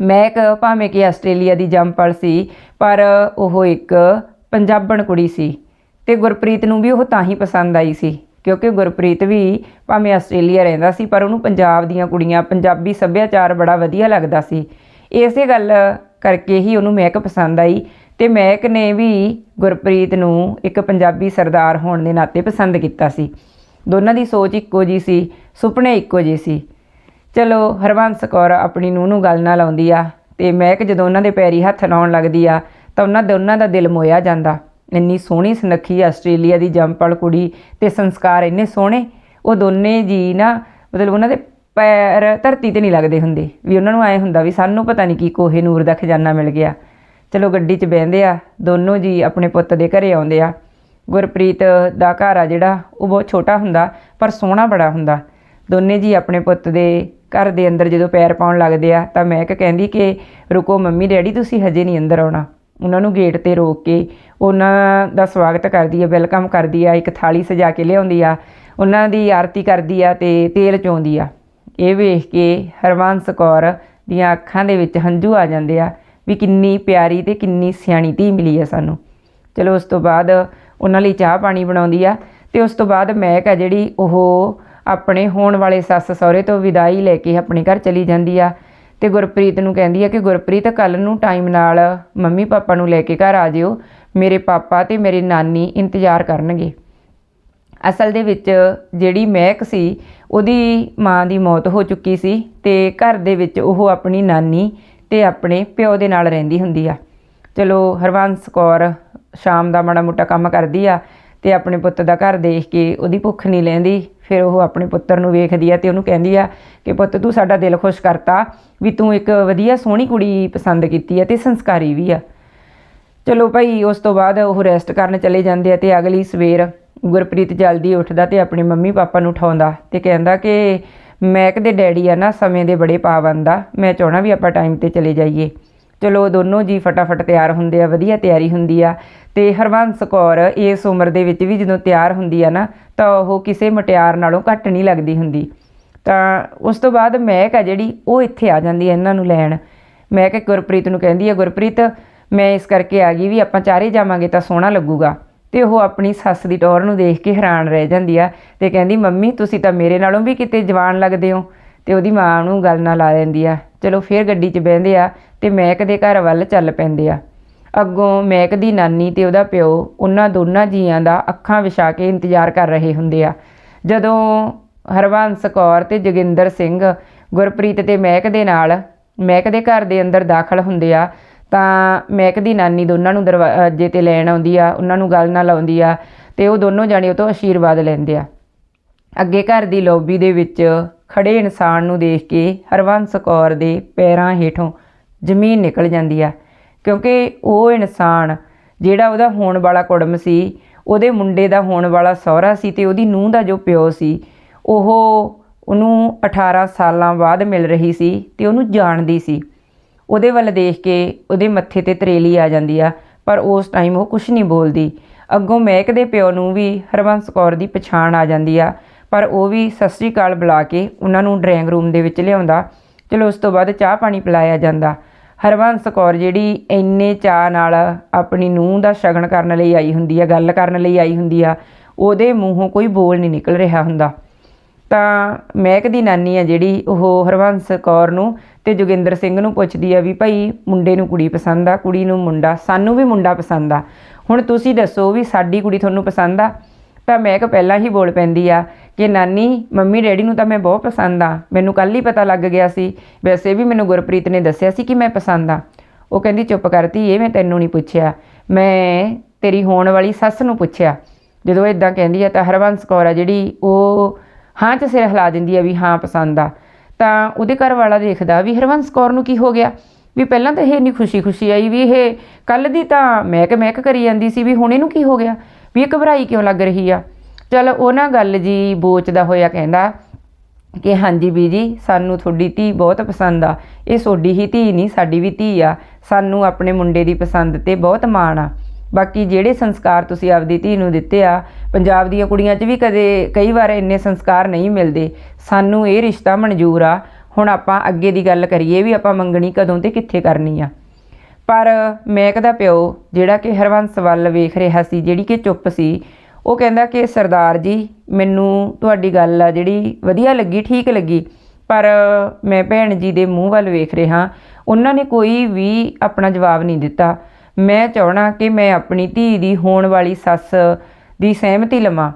[SPEAKER 1] ਮਹਿਕ ਭਾਵੇਂ ਕਿ ਆਸਟ੍ਰੇਲੀਆ ਦੀ ਜੰਮਪਲ ਸੀ, ਪਰ ਉਹ ਇੱਕ ਪੰਜਾਬਣ ਕੁੜੀ ਸੀ ਤੇ ਗੁਰਪ੍ਰੀਤ ਨੂੰ ਵੀ ਉਹ ਤਾਂ ਹੀ ਪਸੰਦ ਆਈ ਸੀ, ਕਿਉਂਕਿ ਗੁਰਪ੍ਰੀਤ ਵੀ ਭਾਵੇਂ ਆਸਟ੍ਰੇਲੀਆ ਰਹਿੰਦਾ ਸੀ, ਪਰ ਉਹਨੂੰ ਪੰਜਾਬ ਦੀਆਂ ਕੁੜੀਆਂ, ਪੰਜਾਬੀ ਸੱਭਿਆਚਾਰ ਬੜਾ ਵਧੀਆ ਲੱਗਦਾ ਸੀ। ਇਸੇ ਗੱਲ ਕਰਕੇ ਹੀ ਉਹਨੂੰ ਮਹਿਕ ਪਸੰਦ ਆਈ ਤੇ ਮਹਿਕ ਨੇ ਵੀ ਗੁਰਪ੍ਰੀਤ ਨੂੰ ਇੱਕ ਪੰਜਾਬੀ ਸਰਦਾਰ ਹੋਣ ਦੇ ਨਾਤੇ ਪਸੰਦ ਕੀਤਾ ਸੀ। ਦੋਨਾਂ ਦੀ ਸੋਚ ਇੱਕੋ ਜੀ ਸੀ, ਸੁਪਨੇ ਇੱਕੋ ਜਿਹੇ ਸੀ। ਚਲੋ ਹਰਬੰਸ ਕੌਰ ਆਪਣੀ ਨੂੰਹ ਨੂੰ ਗੱਲ ਨਾਲ ਆਉਂਦੀ ਆ ਤੇ ਮਹਿਕ ਜਦੋਂ ਉਹਨਾਂ ਦੇ ਪੈਰੀ ਹੱਥ ਲਾਉਣ ਲੱਗਦੀ ਆ ਤਾਂ ਉਹਨਾਂ ਦੋਨਾਂ ਦਾ ਦਿਲ ਮੋਇਆ ਜਾਂਦਾ। ਇੰਨੀ ਸੋਹਣੀ ਸੁਨੱਖੀ ਆਸਟ੍ਰੇਲੀਆ ਦੀ ਜੰਮਪਲ ਕੁੜੀ ਤੇ ਸੰਸਕਾਰ ਇੰਨੇ ਸੋਹਣੇ, ਉਹ ਦੋਨੇ ਜੀ ਨਾ ਮਤਲਬ ਉਹਨਾਂ ਦੇ ਪੈਰ ਧਰਤੀ ਤੇ ਨਹੀਂ ਲੱਗਦੇ ਹੁੰਦੇ। ਵੀ ਉਹਨਾਂ ਨੂੰ ਐ ਹੁੰਦਾ ਵੀ ਸਾਨੂੰ ਪਤਾ ਨਹੀਂ ਕੀ ਕੋਹੇ ਨੂਰ ਦਾ ਖਜ਼ਾਨਾ ਮਿਲ ਗਿਆ। ਚਲੋ ਗੱਡੀ 'ਚ ਬਹਿੰਦੇ ਆ, ਦੋਨੋਂ ਜੀ ਆਪਣੇ ਪੁੱਤ ਦੇ ਘਰੇ ਆਉਂਦੇ ਆ। ਗੁਰਪ੍ਰੀਤ ਦਾ ਘਰ ਆ ਜਿਹੜਾ, ਉਹ ਬਹੁਤ ਛੋਟਾ ਹੁੰਦਾ, ਪਰ ਸੋਹਣਾ ਬੜਾ ਹੁੰਦਾ। ਦੋਨੇ ਜੀ ਆਪਣੇ ਪੁੱਤ ਦੇ ਘਰ ਦੇ ਅੰਦਰ ਜਦੋਂ ਪੈਰ ਪਾਉਣ ਲੱਗਦੇ ਆ, ਤਾਂ ਮਹਿਕ ਕਹਿੰਦੀ ਕਿ ਰੁਕੋ ਮੰਮੀ, ਡੈਡੀ ਤੁਸੀਂ ਹਜੇ ਨਹੀਂ ਅੰਦਰ ਆਉਣਾ। ਉਹਨਾਂ ਨੂੰ ਗੇਟ ਤੇ ਰੋਕ ਕੇ ਉਹਨਾਂ ਦਾ ਸਵਾਗਤ ਕਰਦੀ ਆ ਵੈਲਕਮ ਕਰਦੀ ਆ, ਇੱਕ ਥਾਲੀ ਸਜਾ ਕੇ ਲਿਆਉਂਦੀ ਆ। ਉਹਨਾਂ ਦੀ ਆਰਤੀ ਕਰਦੀ ਆ ਤੇ ਤੇਲ ਚੋਂਦੀ ਆ। ਇਹ ਵੇਖ ਕੇ ਹਰਵੰਸ ਕੌਰ ਦੀਆਂ ਅੱਖਾਂ ਦੇ ਵਿੱਚ ਹੰਝੂ ਆ ਜਾਂਦੇ ਆ ਵੀ ਕਿੰਨੀ ਪਿਆਰੀ ਤੇ ਕਿੰਨੀ ਸਿਆਣੀ ਧੀ ਮਿਲੀ ਆ ਸਾਨੂੰ। ਚਲੋ ਉਸ ਤੋਂ ਬਾਅਦ ਉਹਨਾਂ ਲਈ ਚਾਹ ਪਾਣੀ ਬਣਾਉਂਦੀ ਆ ਤੇ ਉਸ ਤੋਂ ਬਾਅਦ ਮਹਿਕ ਆ ਜਿਹੜੀ ਉਹ ਆਪਣੇ ਹੋਣ ਵਾਲੇ ਸੱਸ ਸਹੁਰੇ ਤੋਂ ਵਿਦਾਈ ਲੈ ਕੇ ਆਪਣੇ ਘਰ ਚਲੀ ਜਾਂਦੀ ਆ। ਤੇ ਗੁਰਪ੍ਰੀਤ ਨੂੰ ਕਹਿੰਦੀ ਆ ਕਿ ਗੁਰਪ੍ਰੀਤ ਕੱਲ ਨੂੰ ਟਾਈਮ ਨਾਲ ਮੰਮੀ ਪਾਪਾ ਨੂੰ ਲੈ ਕੇ ਘਰ ਆ ਜਿਓ। ਮੇਰੇ ਪਾਪਾ ਤੇ ਮੇਰੀ ਨਾਨੀ ਇੰਤਜ਼ਾਰ ਕਰਨਗੇ। ਅਸਲ ਦੇ ਵਿੱਚ ਜਿਹੜੀ ਮਹਿਕ ਸੀ, ਉਹਦੀ ਮਾਂ ਦੀ ਮੌਤ ਹੋ ਚੁੱਕੀ ਸੀ ਤੇ ਘਰ ਦੇ ਵਿੱਚ ਉਹ ਆਪਣੀ ਨਾਨੀ ਤੇ ਆਪਣੇ ਪਿਓ ਦੇ ਨਾਲ ਰਹਿੰਦੀ ਹੁੰਦੀ ਆ। ਚਲੋ, ਹਰਵੰਸ ਕੌਰ ਸ਼ਾਮ ਦਾ ਮਾੜਾ ਮੋਟਾ ਕੰਮ ਕਰਦੀ ਆ ਤੇ ਆਪਣੇ ਪੁੱਤ ਦਾ ਘਰ ਦੇਖ ਕੇ ਉਹਦੀ ਭੁੱਖ ਨਹੀਂ ਲੈਂਦੀ। ਫਿਰ ਉਹ ਆਪਣੇ ਪੁੱਤਰ ਨੂੰ ਵੇਖਦੀ ਆ ਤੇ ਉਹਨੂੰ ਕਹਿੰਦੀ ਆ ਕਿ ਪੁੱਤ ਤੂੰ ਸਾਡਾ ਦਿਲ ਖੁਸ਼ ਕਰਤਾ ਵੀ ਤੂੰ ਇੱਕ ਵਧੀਆ ਸੋਹਣੀ ਕੁੜੀ ਪਸੰਦ ਕੀਤੀ ਆ ਤੇ ਸੰਸਕਾਰੀ ਵੀ ਆ। ਚਲੋ ਭਾਈ, ਉਸ ਤੋਂ ਬਾਅਦ ਉਹ ਰੈਸਟ ਕਰਨ ਚਲੇ ਜਾਂਦੇ ਆ ਤੇ ਅਗਲੀ ਸਵੇਰ ਗੁਰਪ੍ਰੀਤ ਜਲਦੀ ਉੱਠਦਾ ਤੇ ਆਪਣੇ ਮੰਮੀ ਪਾਪਾ ਨੂੰ ਉਠਾਉਂਦਾ ਤੇ ਕਹਿੰਦਾ ਕਿ ਮੈਕ ਦੇ ਡੈਡੀ ਆ ਨਾ ਸਮੇਂ ਦੇ ਬੜੇ ਪਾਬੰਦ ਆ, ਮੈਂ ਚਾਹਣਾ ਵੀ ਆਪਾਂ ਟਾਈਮ ਤੇ ਚਲੇ ਜਾਈਏ। ਚਲੋ ਦੋਨੋਂ ਜੀ ਫਟਾਫਟ ਤਿਆਰ ਹੁੰਦੇ ਆ, ਵਧੀਆ ਤਿਆਰੀ ਹੁੰਦੀ ਆ। ਤੇ ਹਰਵੰਸ ਕੌਰ ਇਸ ਉਮਰ ਦੇ ਵਿੱਚ ਵੀ ਜਦੋਂ ਤਿਆਰ ਹੁੰਦੀ ਆ ਨਾ, ਤਾਂ ਉਹ ਕਿਸੇ ਮਟਿਆਰ ਨਾਲੋਂ ਘੱਟ ਨਹੀਂ ਲੱਗਦੀ ਹੁੰਦੀ। ਤਾਂ ਉਸ ਤੋਂ ਬਾਅਦ ਮਹਿਕ ਆ ਜਿਹੜੀ, ਉਹ ਇੱਥੇ ਆ ਜਾਂਦੀ ਹੈ ਇਹਨਾਂ ਨੂੰ ਲੈਣ। ਮੈਂ ਕਿ ਗੁਰਪ੍ਰੀਤ ਨੂੰ ਕਹਿੰਦੀ ਹੈ ਗੁਰਪ੍ਰੀਤ, ਮੈਂ ਇਸ ਕਰਕੇ ਆ ਗਈ ਵੀ ਆਪਾਂ ਚਾਰੇ ਜਾਵਾਂਗੇ ਤਾਂ ਸੋਹਣਾ ਲੱਗੂਗਾ। ਤੇ ਉਹ ਆਪਣੀ ਸੱਸ ਦੀ ਟੌਰ ਨੂੰ ਦੇਖ ਕੇ ਹੈਰਾਨ ਰਹਿ ਜਾਂਦੀ ਆ ਤੇ ਕਹਿੰਦੀ, ਮੰਮੀ, ਤੁਸੀਂ ਤਾਂ ਮੇਰੇ ਨਾਲੋਂ ਵੀ ਕਿਤੇ ਜਵਾਨ ਲੱਗਦੇ ਹੋ। ਤੇ ਉਹਦੀ ਮਾਂ ਨੂੰ ਗੱਲ ਨਾਲ ਲਾ ਲੈਂਦੀ ਆ, ਚਲੋ ਫੇਰ ਗੱਡੀ 'ਚ ਬਹਿੰਦੇ ਆ ਤੇ ਮਹਿਕ ਦੇ ਘਰ ਵੱਲ ਚੱਲ ਪੈਂਦੇ ਆ। ਅੱਗੋਂ ਮਹਿਕ ਦੀ ਨਾਨੀ ਤੇ ਉਹਦਾ ਪਿਓ ਉਹਨਾਂ ਦੋਨਾਂ ਜੀਆਂ ਦਾ ਅੱਖਾਂ ਵਿਛਾ ਕੇ ਇੰਤਜ਼ਾਰ ਕਰ ਰਹੇ ਹੁੰਦੇ ਆ। ਜਦੋਂ ਹਰਵੰਸ ਕੌਰ ਤੇ ਜੋਗਿੰਦਰ ਸਿੰਘ, ਗੁਰਪ੍ਰੀਤ ਤੇ ਮਹਿਕ ਦੇ ਨਾਲ ਮਹਿਕ ਦੇ ਘਰ ਦੇ ਅੰਦਰ ਦਾਖਲ ਹੁੰਦੇ ਆ, ਤਾਂ ਮਹਿਕ ਦੀ ਨਾਨੀ ਦੋਨਾਂ ਨੂੰ ਦਰਵਾਜ਼ੇ ਤੇ ਲੈਣ ਆਉਂਦੀ ਆ, ਉਹਨਾਂ ਨੂੰ ਗੱਲ ਨਾਲ ਲਾਉਂਦੀ ਆ ਤੇ ਉਹ ਦੋਨੋਂ ਜਾਣੇ ਉਹ ਤੋਂ ਆਸ਼ੀਰਵਾਦ ਲੈਂਦੇ ਆ। ਅੱਗੇ ਘਰ ਦੀ ਲੌਬੀ ਦੇ ਵਿੱਚ ਖੜੇ ਇਨਸਾਨ ਨੂੰ ਦੇਖ ਕੇ ਹਰਵੰਸ ਕੌਰ ਦੇ ਪੈਰਾਂ ਹੇਠੋਂ ਜ਼ਮੀਨ ਨਿਕਲ ਜਾਂਦੀ ਆ। ਕਿਉਂਕਿ ਉਹ ਇਨਸਾਨ ਜਿਹੜਾ ਉਹਦਾ ਹੋਣ ਵਾਲਾ ਕੁੜਮ ਸੀ, ਉਹਦੇ ਮੁੰਡੇ ਦਾ ਹੋਣ ਵਾਲਾ ਸਹੁਰਾ ਸੀ ਤੇ ਉਹਦੀ ਨੂੰਹ ਦਾ ਜੋ ਪਿਓ ਸੀ, ਉਹ ਉਹਨੂੰ 18 ਸਾਲਾਂ ਬਾਅਦ ਮਿਲ ਰਹੀ ਸੀ ਤੇ ਉਹਨੂੰ ਜਾਣਦੀ ਸੀ। ਉਹਦੇ ਵੱਲ ਦੇਖ ਕੇ ਉਹਦੇ ਮੱਥੇ ਤੇ ਤਰੇਲੀ ਆ ਜਾਂਦੀ ਆ, ਪਰ ਉਸ ਟਾਈਮ ਉਹ ਕੁਝ ਨਹੀਂ ਬੋਲਦੀ। ਅੱਗੋਂ ਮਹਿਕ ਦੇ ਪਿਓ ਨੂੰ ਵੀ ਹਰਵੰਸ ਕੌਰ ਦੀ ਪਛਾਣ ਆ ਜਾਂਦੀ ਆ, ਪਰ ਉਹ ਵੀ ਸਤਿ ਸ੍ਰੀ ਅਕਾਲ ਬੁਲਾ ਕੇ ਉਹਨਾਂ ਨੂੰ ਡਰਾਇੰਗ ਰੂਮ ਦੇ ਵਿੱਚ ਲਿਆਉਂਦਾ। ਚਲੋ ਉਸ ਤੋਂ ਬਾਅਦ ਚਾਹ ਪਾਣੀ ਪਿਲਾਇਆ ਜਾਂਦਾ। ਹਰਵੰਸ ਕੌਰ ਜਿਹੜੀ ਇੰਨੇ ਚਾਹ ਨਾਲ ਆਪਣੀ ਨੂੰਹ ਦਾ ਸ਼ਗਨ ਕਰਨ ਲਈ ਆਈ ਹੁੰਦੀ ਆ, ਗੱਲ ਕਰਨ ਲਈ ਆਈ ਹੁੰਦੀ ਆ, ਉਹਦੇ ਮੂੰਹੋਂ ਕੋਈ ਬੋਲ ਨਹੀਂ ਨਿਕਲ ਰਿਹਾ ਹੁੰਦਾ। ਤਾਂ ਮਹਿਕ ਦੀ ਨਾਨੀ ਆ ਜਿਹੜੀ, ਉਹ ਹਰਵੰਸ ਕੌਰ ਨੂੰ ਤੇ ਜੋਗਿੰਦਰ ਸਿੰਘ ਨੂੰ ਪੁੱਛਦੀ ਆ ਵੀ ਭਾਈ ਮੁੰਡੇ ਨੂੰ ਕੁੜੀ ਪਸੰਦ ਆ, ਕੁੜੀ ਨੂੰ ਮੁੰਡਾ, ਸਾਨੂੰ ਵੀ ਮੁੰਡਾ ਪਸੰਦ ਆ। ਹੁਣ ਤੁਸੀਂ ਦੱਸੋ ਵੀ ਸਾਡੀ ਕੁੜੀ ਤੁਹਾਨੂੰ ਪਸੰਦ ਆ? ਤਾਂ ਮਹਿਕ ਪਹਿਲਾਂ ਹੀ ਬੋਲ ਪੈਂਦੀ ਆ ਕਿ ਨਾਨੀ, ਮੰਮੀ, ਡੈਡੀ ਨੂੰ ਤਾਂ ਮੈਂ ਬਹੁਤ ਪਸੰਦ ਆ। ਮੈਨੂੰ ਕੱਲ ਹੀ ਪਤਾ ਲੱਗ ਗਿਆ ਸੀ। ਵੈਸੇ ਵੀ ਮੈਨੂੰ ਗੁਰਪ੍ਰੀਤ ਨੇ ਦੱਸਿਆ ਸੀ ਕਿ ਮੈਂ ਪਸੰਦ ਆ। ਉਹ ਕਹਿੰਦੀ, ਚੁੱਪ ਕਰਤੀ ਇਹ ਮੈਂ ਤੈਨੂੰ ਨਹੀਂ ਪੁੱਛਿਆ। ਮੈਂ ਤੇਰੀ ਹੋਣ ਵਾਲੀ ਸੱਸ ਨੂੰ ਪੁੱਛਿਆ। ਜਦੋਂ ਇਦਾਂ ਕਹਿੰਦੀ ਆ ਤਾਂ ਹਰਵੰਸ ਕੌਰ ਆ ਜਿਹੜੀ, ਉਹ ਹਾਂ 'ਚ ਸਿਰ ਹਿਲਾ ਦਿੰਦੀ ਆ ਵੀ ਹਾਂ, ਪਸੰਦ ਆ। ਤਾਂ ਉਹਦੇ ਘਰ ਵਾਲਾ ਦੇਖਦਾ ਵੀ ਹਰਵੰਸ ਕੌਰ ਨੂੰ ਕੀ ਹੋ ਗਿਆ? ਵੀ ਪਹਿਲਾਂ ਤਾਂ ਇਹ ਇੰਨੀ ਖੁਸ਼ੀ-ਖੁਸ਼ੀ ਆਈ ਵੀ ਇਹ ਕੱਲ ਦੀ ਤਾਂ ਮਹਿਕ ਮਹਿਕ ਕਰੀ ਜਾਂਦੀ ਸੀ ਵੀ ਹੁਣ ਇਹਨੂੰ ਕੀ ਹੋ ਗਿਆ? ਵੀ ਇਹ ਘਬਰਾਈ ਕਿਉਂ ਲੱਗ ਰਹੀ ਆ? ਚਲ ਉਹ ਨਾ ਗੱਲ ਜੀ ਬੋਚਦਾ ਹੋਇਆ ਕਹਿੰਦਾ ਕਿ ਹਾਂਜੀ ਬੀਜੀ ਸਾਨੂੰ ਤੁਹਾਡੀ ਧੀ ਬਹੁਤ ਪਸੰਦ ਆ। ਇਹ ਤੁਹਾਡੀ ਹੀ ਧੀ ਨਹੀਂ, ਸਾਡੀ ਵੀ ਧੀ ਆ। ਸਾਨੂੰ ਆਪਣੇ ਮੁੰਡੇ ਦੀ ਪਸੰਦ ਤੇ ਬਹੁਤ ਮਾਣ ਆ। ਬਾਕੀ ਜਿਹੜੇ ਸੰਸਕਾਰ ਤੁਸੀਂ ਆਪਦੀ ਧੀ ਨੂੰ ਦਿੱਤੇ ਆ, ਪੰਜਾਬ ਦੀਆਂ ਕੁੜੀਆਂ 'ਚ ਵੀ ਕਦੇ ਕਈ ਵਾਰ ਇੰਨੇ ਸੰਸਕਾਰ ਨਹੀਂ ਮਿਲਦੇ। ਸਾਨੂੰ ਇਹ ਰਿਸ਼ਤਾ ਮਨਜ਼ੂਰ ਆ। ਹੁਣ ਆਪਾਂ ਅੱਗੇ ਦੀ ਗੱਲ ਕਰੀਏ ਵੀ ਆਪਾਂ ਮੰਗਣੀ ਕਦੋਂ ਤੇ ਕਿੱਥੇ ਕਰਨੀ ਆ। ਪਰ ਮਹਿਕ ਦਾ ਪਿਓ, ਜਿਹੜਾ ਕਿ ਹਰਵੰਸ ਵੱਲ ਵੇਖ ਰਿਹਾ ਸੀ, ਜਿਹੜੀ ਕਿ ਚੁੱਪ ਸੀ ਉਹ ਕਹਿੰਦਾ ਕਿ ਸਰਦਾਰ ਜੀ, ਮੈਨੂੰ ਤੁਹਾਡੀ ਗੱਲ ਆ ਜਿਹੜੀ ਵਧੀਆ ਲੱਗੀ, ਠੀਕ ਲੱਗੀ, ਪਰ ਮੈਂ ਭੈਣ ਜੀ ਦੇ ਮੂੰਹ ਵੱਲ ਵੇਖ ਰਿਹਾ। ਉਹਨਾਂ ਨੇ ਕੋਈ ਵੀ ਆਪਣਾ ਜਵਾਬ ਨਹੀਂ ਦਿੱਤਾ। ਮੈਂ ਚਾਹਣਾ ਕਿ ਮੈਂ ਆਪਣੀ ਧੀ ਦੀ ਹੋਣ ਵਾਲੀ ਸੱਸ ਦੀ ਸਹਿਮਤੀ ਲਵਾਂ।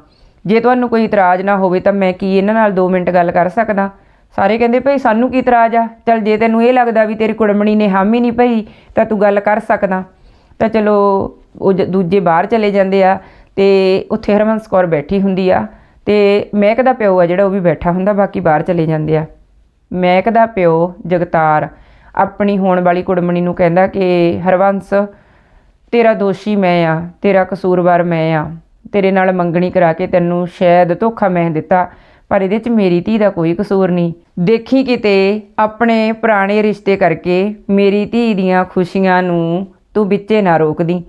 [SPEAKER 1] ਜੇ ਤੁਹਾਨੂੰ ਕੋਈ ਇਤਰਾਜ਼ ਨਾ ਹੋਵੇ ਤਾਂ ਮੈਂ ਕੀ ਇਹਨਾਂ ਨਾਲ 2 ਮਿੰਟ ਗੱਲ ਕਰ ਸਕਦਾ? ਸਾਰੇ ਕਹਿੰਦੇ ਭਈ, ਸਾਨੂੰ ਕੀ ਇਤਰਾਜ਼ ਆ? ਚਲ ਜੇ ਤੈਨੂੰ ਇਹ ਲੱਗਦਾ ਵੀ ਤੇਰੀ ਕੁੜਮਣੀ ਨੇ ਹਾਮੀ ਨਹੀਂ ਭਈ, ਤਾਂ ਤੂੰ ਗੱਲ ਕਰ ਸਕਦਾ। ਤਾਂ ਚਲੋ, ਉਹ ਜ- ਦੂਜੇ ਬਾਹਰ ਚਲੇ ਜਾਂਦੇ ਆ। ਤੇ ਉੱਥੇ ਹਰਮਨਸ ਕੌਰ ਬੈਠੀ ਹੁੰਦੀ ਆ ਤੇ ਮਹਿਕ ਦਾ ਪਿਓ ਆ ਜਿਹੜਾ ਉਹ ਵੀ ਬੈਠਾ ਹੁੰਦਾ, ਬਾਕੀ ਬਾਹਰ ਚਲੇ ਜਾਂਦੇ ਆ। ਮਹਿਕ ਦਾ ਪਿਓ ਜਗਤਾਰ ਆਪਣੀ ਹੋਣ ਵਾਲੀ ਕੁੜਮਣੀ ਨੂੰ ਕਹਿੰਦਾ ਕਿ, ਹਰਵੰਸ, ਤੇਰਾ ਦੋਸ਼ੀ ਮੈਂ ਆ, ਤੇਰਾ ਕਸੂਰਵਾਰ ਮੈਂ ਆ। ਤੇਰੇ ਨਾਲ ਮੰਗਣੀ ਕਰਾ ਕੇ ਤੈਨੂੰ ਸ਼ਾਇਦ ਧੋਖਾ ਮੈਂ ਦਿੱਤਾ, ਪਰ ਇਹਦੇ 'ਚ ਮੇਰੀ ਧੀ ਦਾ ਕੋਈ ਕਸੂਰ ਨਹੀਂ। ਦੇਖੀ ਕਿਤੇ ਆਪਣੇ ਪੁਰਾਣੇ ਰਿਸ਼ਤੇ ਕਰਕੇ ਮੇਰੀ ਧੀ ਦੀਆਂ ਖੁਸ਼ੀਆਂ ਨੂੰ ਤੂੰ ਵਿੱਚੇ ਨਾ ਰੋਕਦੀ।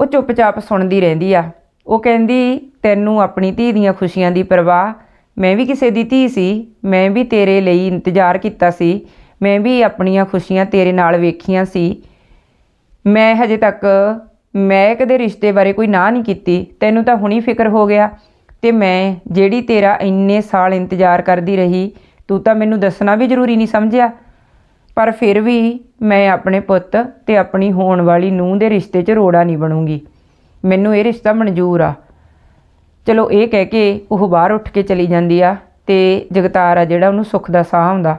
[SPEAKER 1] ਉਹ ਚੁੱਪਚਾਪ ਸੁਣਦੀ ਰਹਿੰਦੀ ਆ। ਉਹ ਕਹਿੰਦੀ, ਤੈਨੂੰ ਆਪਣੀ ਧੀ ਦੀਆਂ ਖੁਸ਼ੀਆਂ ਦੀ ਪਰਵਾਹ, ਮੈਂ ਵੀ ਕਿਸੇ ਦੀ ਧੀ ਸੀ, ਮੈਂ ਵੀ ਤੇਰੇ ਲਈ ਇੰਤਜ਼ਾਰ ਕੀਤਾ ਸੀ, ਮੈਂ ਵੀ ਆਪਣੀਆਂ ਖੁਸ਼ੀਆਂ ਤੇਰੇ ਨਾਲ ਵੇਖੀਆਂ ਸੀ। ਮੈਂ ਹਜੇ ਤੱਕ, ਮੈਂ ਕਦੇ ਰਿਸ਼ਤੇ ਬਾਰੇ ਕੋਈ ਨਾ ਨਹੀਂ ਕੀਤੀ। ਤੈਨੂੰ ਤਾਂ ਹੁਣੀ ਫਿਕਰ ਹੋ ਗਿਆ ਤੇ ਮੈਂ ਜਿਹੜੀ ਤੇਰਾ ਇੰਨੇ ਸਾਲ ਇੰਤਜ਼ਾਰ ਕਰਦੀ ਰਹੀ, ਤੂੰ ਤਾਂ ਮੈਨੂੰ ਦੱਸਣਾ ਵੀ ਜ਼ਰੂਰੀ ਨਹੀਂ ਸਮਝਿਆ। ਪਰ ਫਿਰ ਵੀ ਮੈਂ ਆਪਣੇ ਪੁੱਤ ਤੇ ਆਪਣੀ ਹੋਣ ਵਾਲੀ ਨੂੰਹ ਦੇ ਰਿਸ਼ਤੇ 'ਚ ਰੋੜਾ ਨਹੀਂ ਬਣੂੰਗੀ। ਮੈਨੂੰ ਇਹ ਰਿਸ਼ਤਾ ਮਨਜ਼ੂਰ ਆ। ਚਲੋ ਇਹ ਕਹਿ ਕੇ ਉਹ ਬਾਹਰ ਉੱਠ ਕੇ ਚਲੀ ਜਾਂਦੀ ਆ ਤੇ ਜਗਤਾਰ ਆ ਜਿਹੜਾ ਉਹਨੂੰ ਸੁੱਖ ਦਾ ਸਾਹ ਆਉਂਦਾ।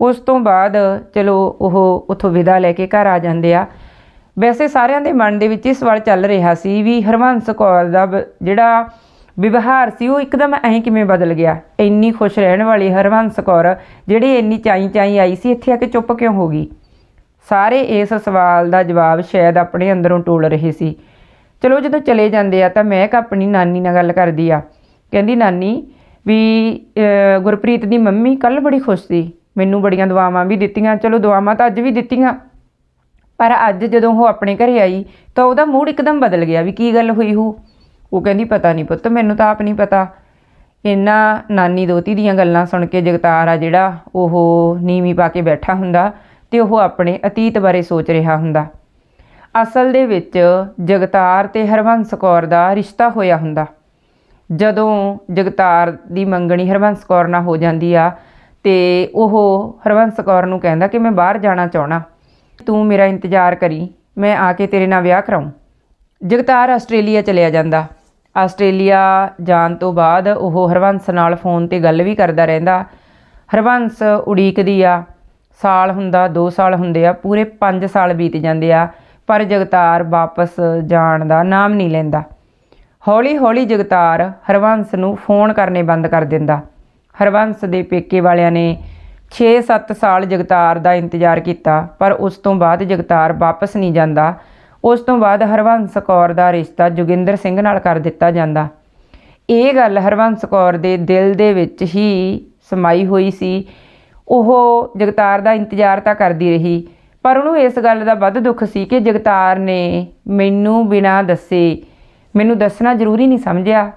[SPEAKER 1] ਉਸ ਤੋਂ ਬਾਅਦ ਚਲੋ ਉਹ ਉਥੋਂ ਵਿਦਾ ਲੈ ਕੇ ਘਰ ਆ ਜਾਂਦੇ ਆ। ਵੈਸੇ ਸਾਰਿਆਂ ਦੇ ਮਨ ਦੇ ਵਿੱਚ ਇਹ ਸਵਾਲ ਚੱਲ ਰਿਹਾ ਸੀ ਵੀ ਹਰਵੰਸ ਕੌਰ ਦਾ ਬ- ਜਿਹੜਾ ਵਿਵਹਾਰ ਸੀ ਉਹ ਇੱਕਦਮ ਐਂ ਕਿਵੇਂ ਬਦਲ ਗਿਆ। ਇੰਨੀ ਖੁਸ਼ ਰਹਿਣ ਵਾਲੀ ਹਰਵੰਸ ਕੌਰ, ਜਿਹੜੀ ਇੰਨੀ ਚਾਈ ਚਾਈ ਆਈ ਸੀ, ਇੱਥੇ ਆ ਕੇ ਚੁੱਪ ਕਿਉਂ ਹੋ ਗਈ? ਸਾਰੇ ਇਸ ਸਵਾਲ ਦਾ ਜਵਾਬ ਸ਼ਾਇਦ ਆਪਣੇ ਅੰਦਰੋਂ ਟੋਲ ਰਹੇ ਸੀ। ਚਲੋ ਜਦੋਂ ਚਲੇ ਜਾਂਦੇ ਆ ਤਾਂ ਮਹਿਕ ਆਪਣੀ ਨਾਨੀ ਨਾਲ ਗੱਲ ਕਰਦੀ ਆ। ਕਹਿੰਦੀ, ਨਾਨੀ, ਵੀ ਗੁਰਪ੍ਰੀਤ ਦੀ ਮੰਮੀ ਕੱਲ ਬੜੀ ਖੁਸ਼ ਸੀ। ਮੈਨੂੰ ਬੜੀਆਂ ਦੁਆਵਾਂ ਵੀ ਦਿੱਤੀਆਂ। ਚਲੋ, ਦੁਆਵਾਂ ਤਾਂ ਅੱਜ ਵੀ ਦਿੱਤੀਆਂ। ਪਰ ਅੱਜ ਜਦੋਂ ਉਹ ਆਪਣੇ ਘਰੇ ਆਈ, ਤਾਂ ਉਹਦਾ ਮੂਡ ਇੱਕਦਮ ਬਦਲ ਗਿਆ ਵੀ ਕੀ ਗੱਲ ਹੋਈ ਹੂ। ਉਹ ਕਹਿੰਦੀ, ਪਤਾ ਨਹੀਂ ਪੁੱਤ, ਮੈਨੂੰ ਤਾਂ ਆਪ ਨਹੀਂ ਪਤਾ। ਇਹਨਾਂ ਨਾਨੀ ਦੋਤੀ ਦੀਆਂ ਗੱਲਾਂ ਸੁਣ ਕੇ ਜਗਤਾਰ ਆ ਜਿਹੜਾ, ਉਹ ਨੀਵੀਂ ਪਾ ਕੇ ਬੈਠਾ ਹੁੰਦਾ। ਤੇ ਉਹ ਆਪਣੇ ਅਤੀਤ ਬਾਰੇ ਸੋਚ ਰਿਹਾ ਹੁੰਦਾ। ਅਸਲ ਦੇ ਵਿੱਚ ਜਗਤਾਰ ਤੇ ਹਰਵੰਸ ਕੌਰ ਦਾ ਰਿਸ਼ਤਾ ਹੋਇਆ ਹੁੰਦਾ। ਜਦੋਂ ਜਗਤਾਰ ਦੀ ਮੰਗਣੀ ਹਰਵੰਸ ਕੌਰ ਨਾਲ ਹੋ ਜਾਂਦੀ ਆ, ਤੇ ਉਹ ਹਰਵੰਸ ਕੌਰ ਨੂੰ ਕਹਿੰਦਾ ਕਿ ਮੈਂ ਬਾਹਰ ਜਾਣਾ ਚਾਹਣਾ ਤੂੰ ਮੇਰਾ ਇੰਤਜ਼ਾਰ ਕਰੀ, ਮੈਂ ਆ ਕੇ ਤੇਰੇ ਨਾਲ ਵਿਆਹ ਕਰਾਉਂ। ਜਗਤਾਰ ਆਸਟ੍ਰੇਲੀਆ ਚਲਿਆ ਜਾਂਦਾ। ਆਸਟ੍ਰੇਲੀਆ ਜਾਣ ਤੋਂ ਬਾਅਦ ਉਹ ਹਰਵੰਸ ਨਾਲ ਫੋਨ ਤੇ ਗੱਲ ਵੀ ਕਰਦਾ ਰਹਿੰਦਾ। ਹਰਵੰਸ ਉਡੀਕਦੀ ਆ ਸਾਲ ਹੁੰਦਾ 2 ਸਾਲ ਹੁੰਦੇ ਆ, ਪੂਰੇ 5 ਸਾਲ ਬੀਤ ਜਾਂਦੇ ਆ, ਪਰ ਜਗਤਾਰ ਵਾਪਸ ਜਾਣ ਦਾ ਨਾਮ ਨਹੀਂ ਲੈਂਦਾ। ਹੌਲੀ ਹੌਲੀ ਜਗਤਾਰ ਹਰਵੰਸ ਨੂੰ ਫੋਨ ਕਰਨੇ ਬੰਦ ਕਰ ਦਿੰਦਾ। ਹਰਵੰਸ ਦੇ ਪੇਕੇ ਵਾਲਿਆਂ ਨੇ 6-7 ਸਾਲ ਜਗਤਾਰ ਦਾ ਇੰਤਜ਼ਾਰ ਕੀਤਾ, ਪਰ ਉਸ ਤੋਂ ਬਾਅਦ ਜਗਤਾਰ ਵਾਪਸ ਨਹੀਂ ਜਾਂਦਾ। ਉਸ ਤੋਂ ਬਾਅਦ ਹਰਵੰਸ ਕੌਰ ਦਾ ਰਿਸ਼ਤਾ ਜੋਗਿੰਦਰ ਸਿੰਘ ਨਾਲ ਕਰ ਦਿੱਤਾ ਜਾਂਦਾ। ਇਹ ਗੱਲ ਹਰਵੰਸ ਕੌਰ ਦੇ ਦਿਲ ਦੇ ਵਿੱਚ ਹੀ ਸਮਾਈ ਹੋਈ ਸੀ। ਉਹ ਜਗਤਾਰ ਦਾ ਇੰਤਜ਼ਾਰ ਤਾਂ ਕਰਦੀ ਰਹੀ, ਪਰ ਉਹਨੂੰ ਇਸ ਗੱਲ ਦਾ ਵੱਧ ਦੁੱਖ ਸੀ ਕਿ ਜਗਤਾਰ ਨੇ ਮੈਨੂੰ ਬਿਨਾਂ ਦੱਸੇ, ਮੈਨੂੰ ਦੱਸਣਾ ਜ਼ਰੂਰੀ ਨਹੀਂ ਸਮਝਿਆ।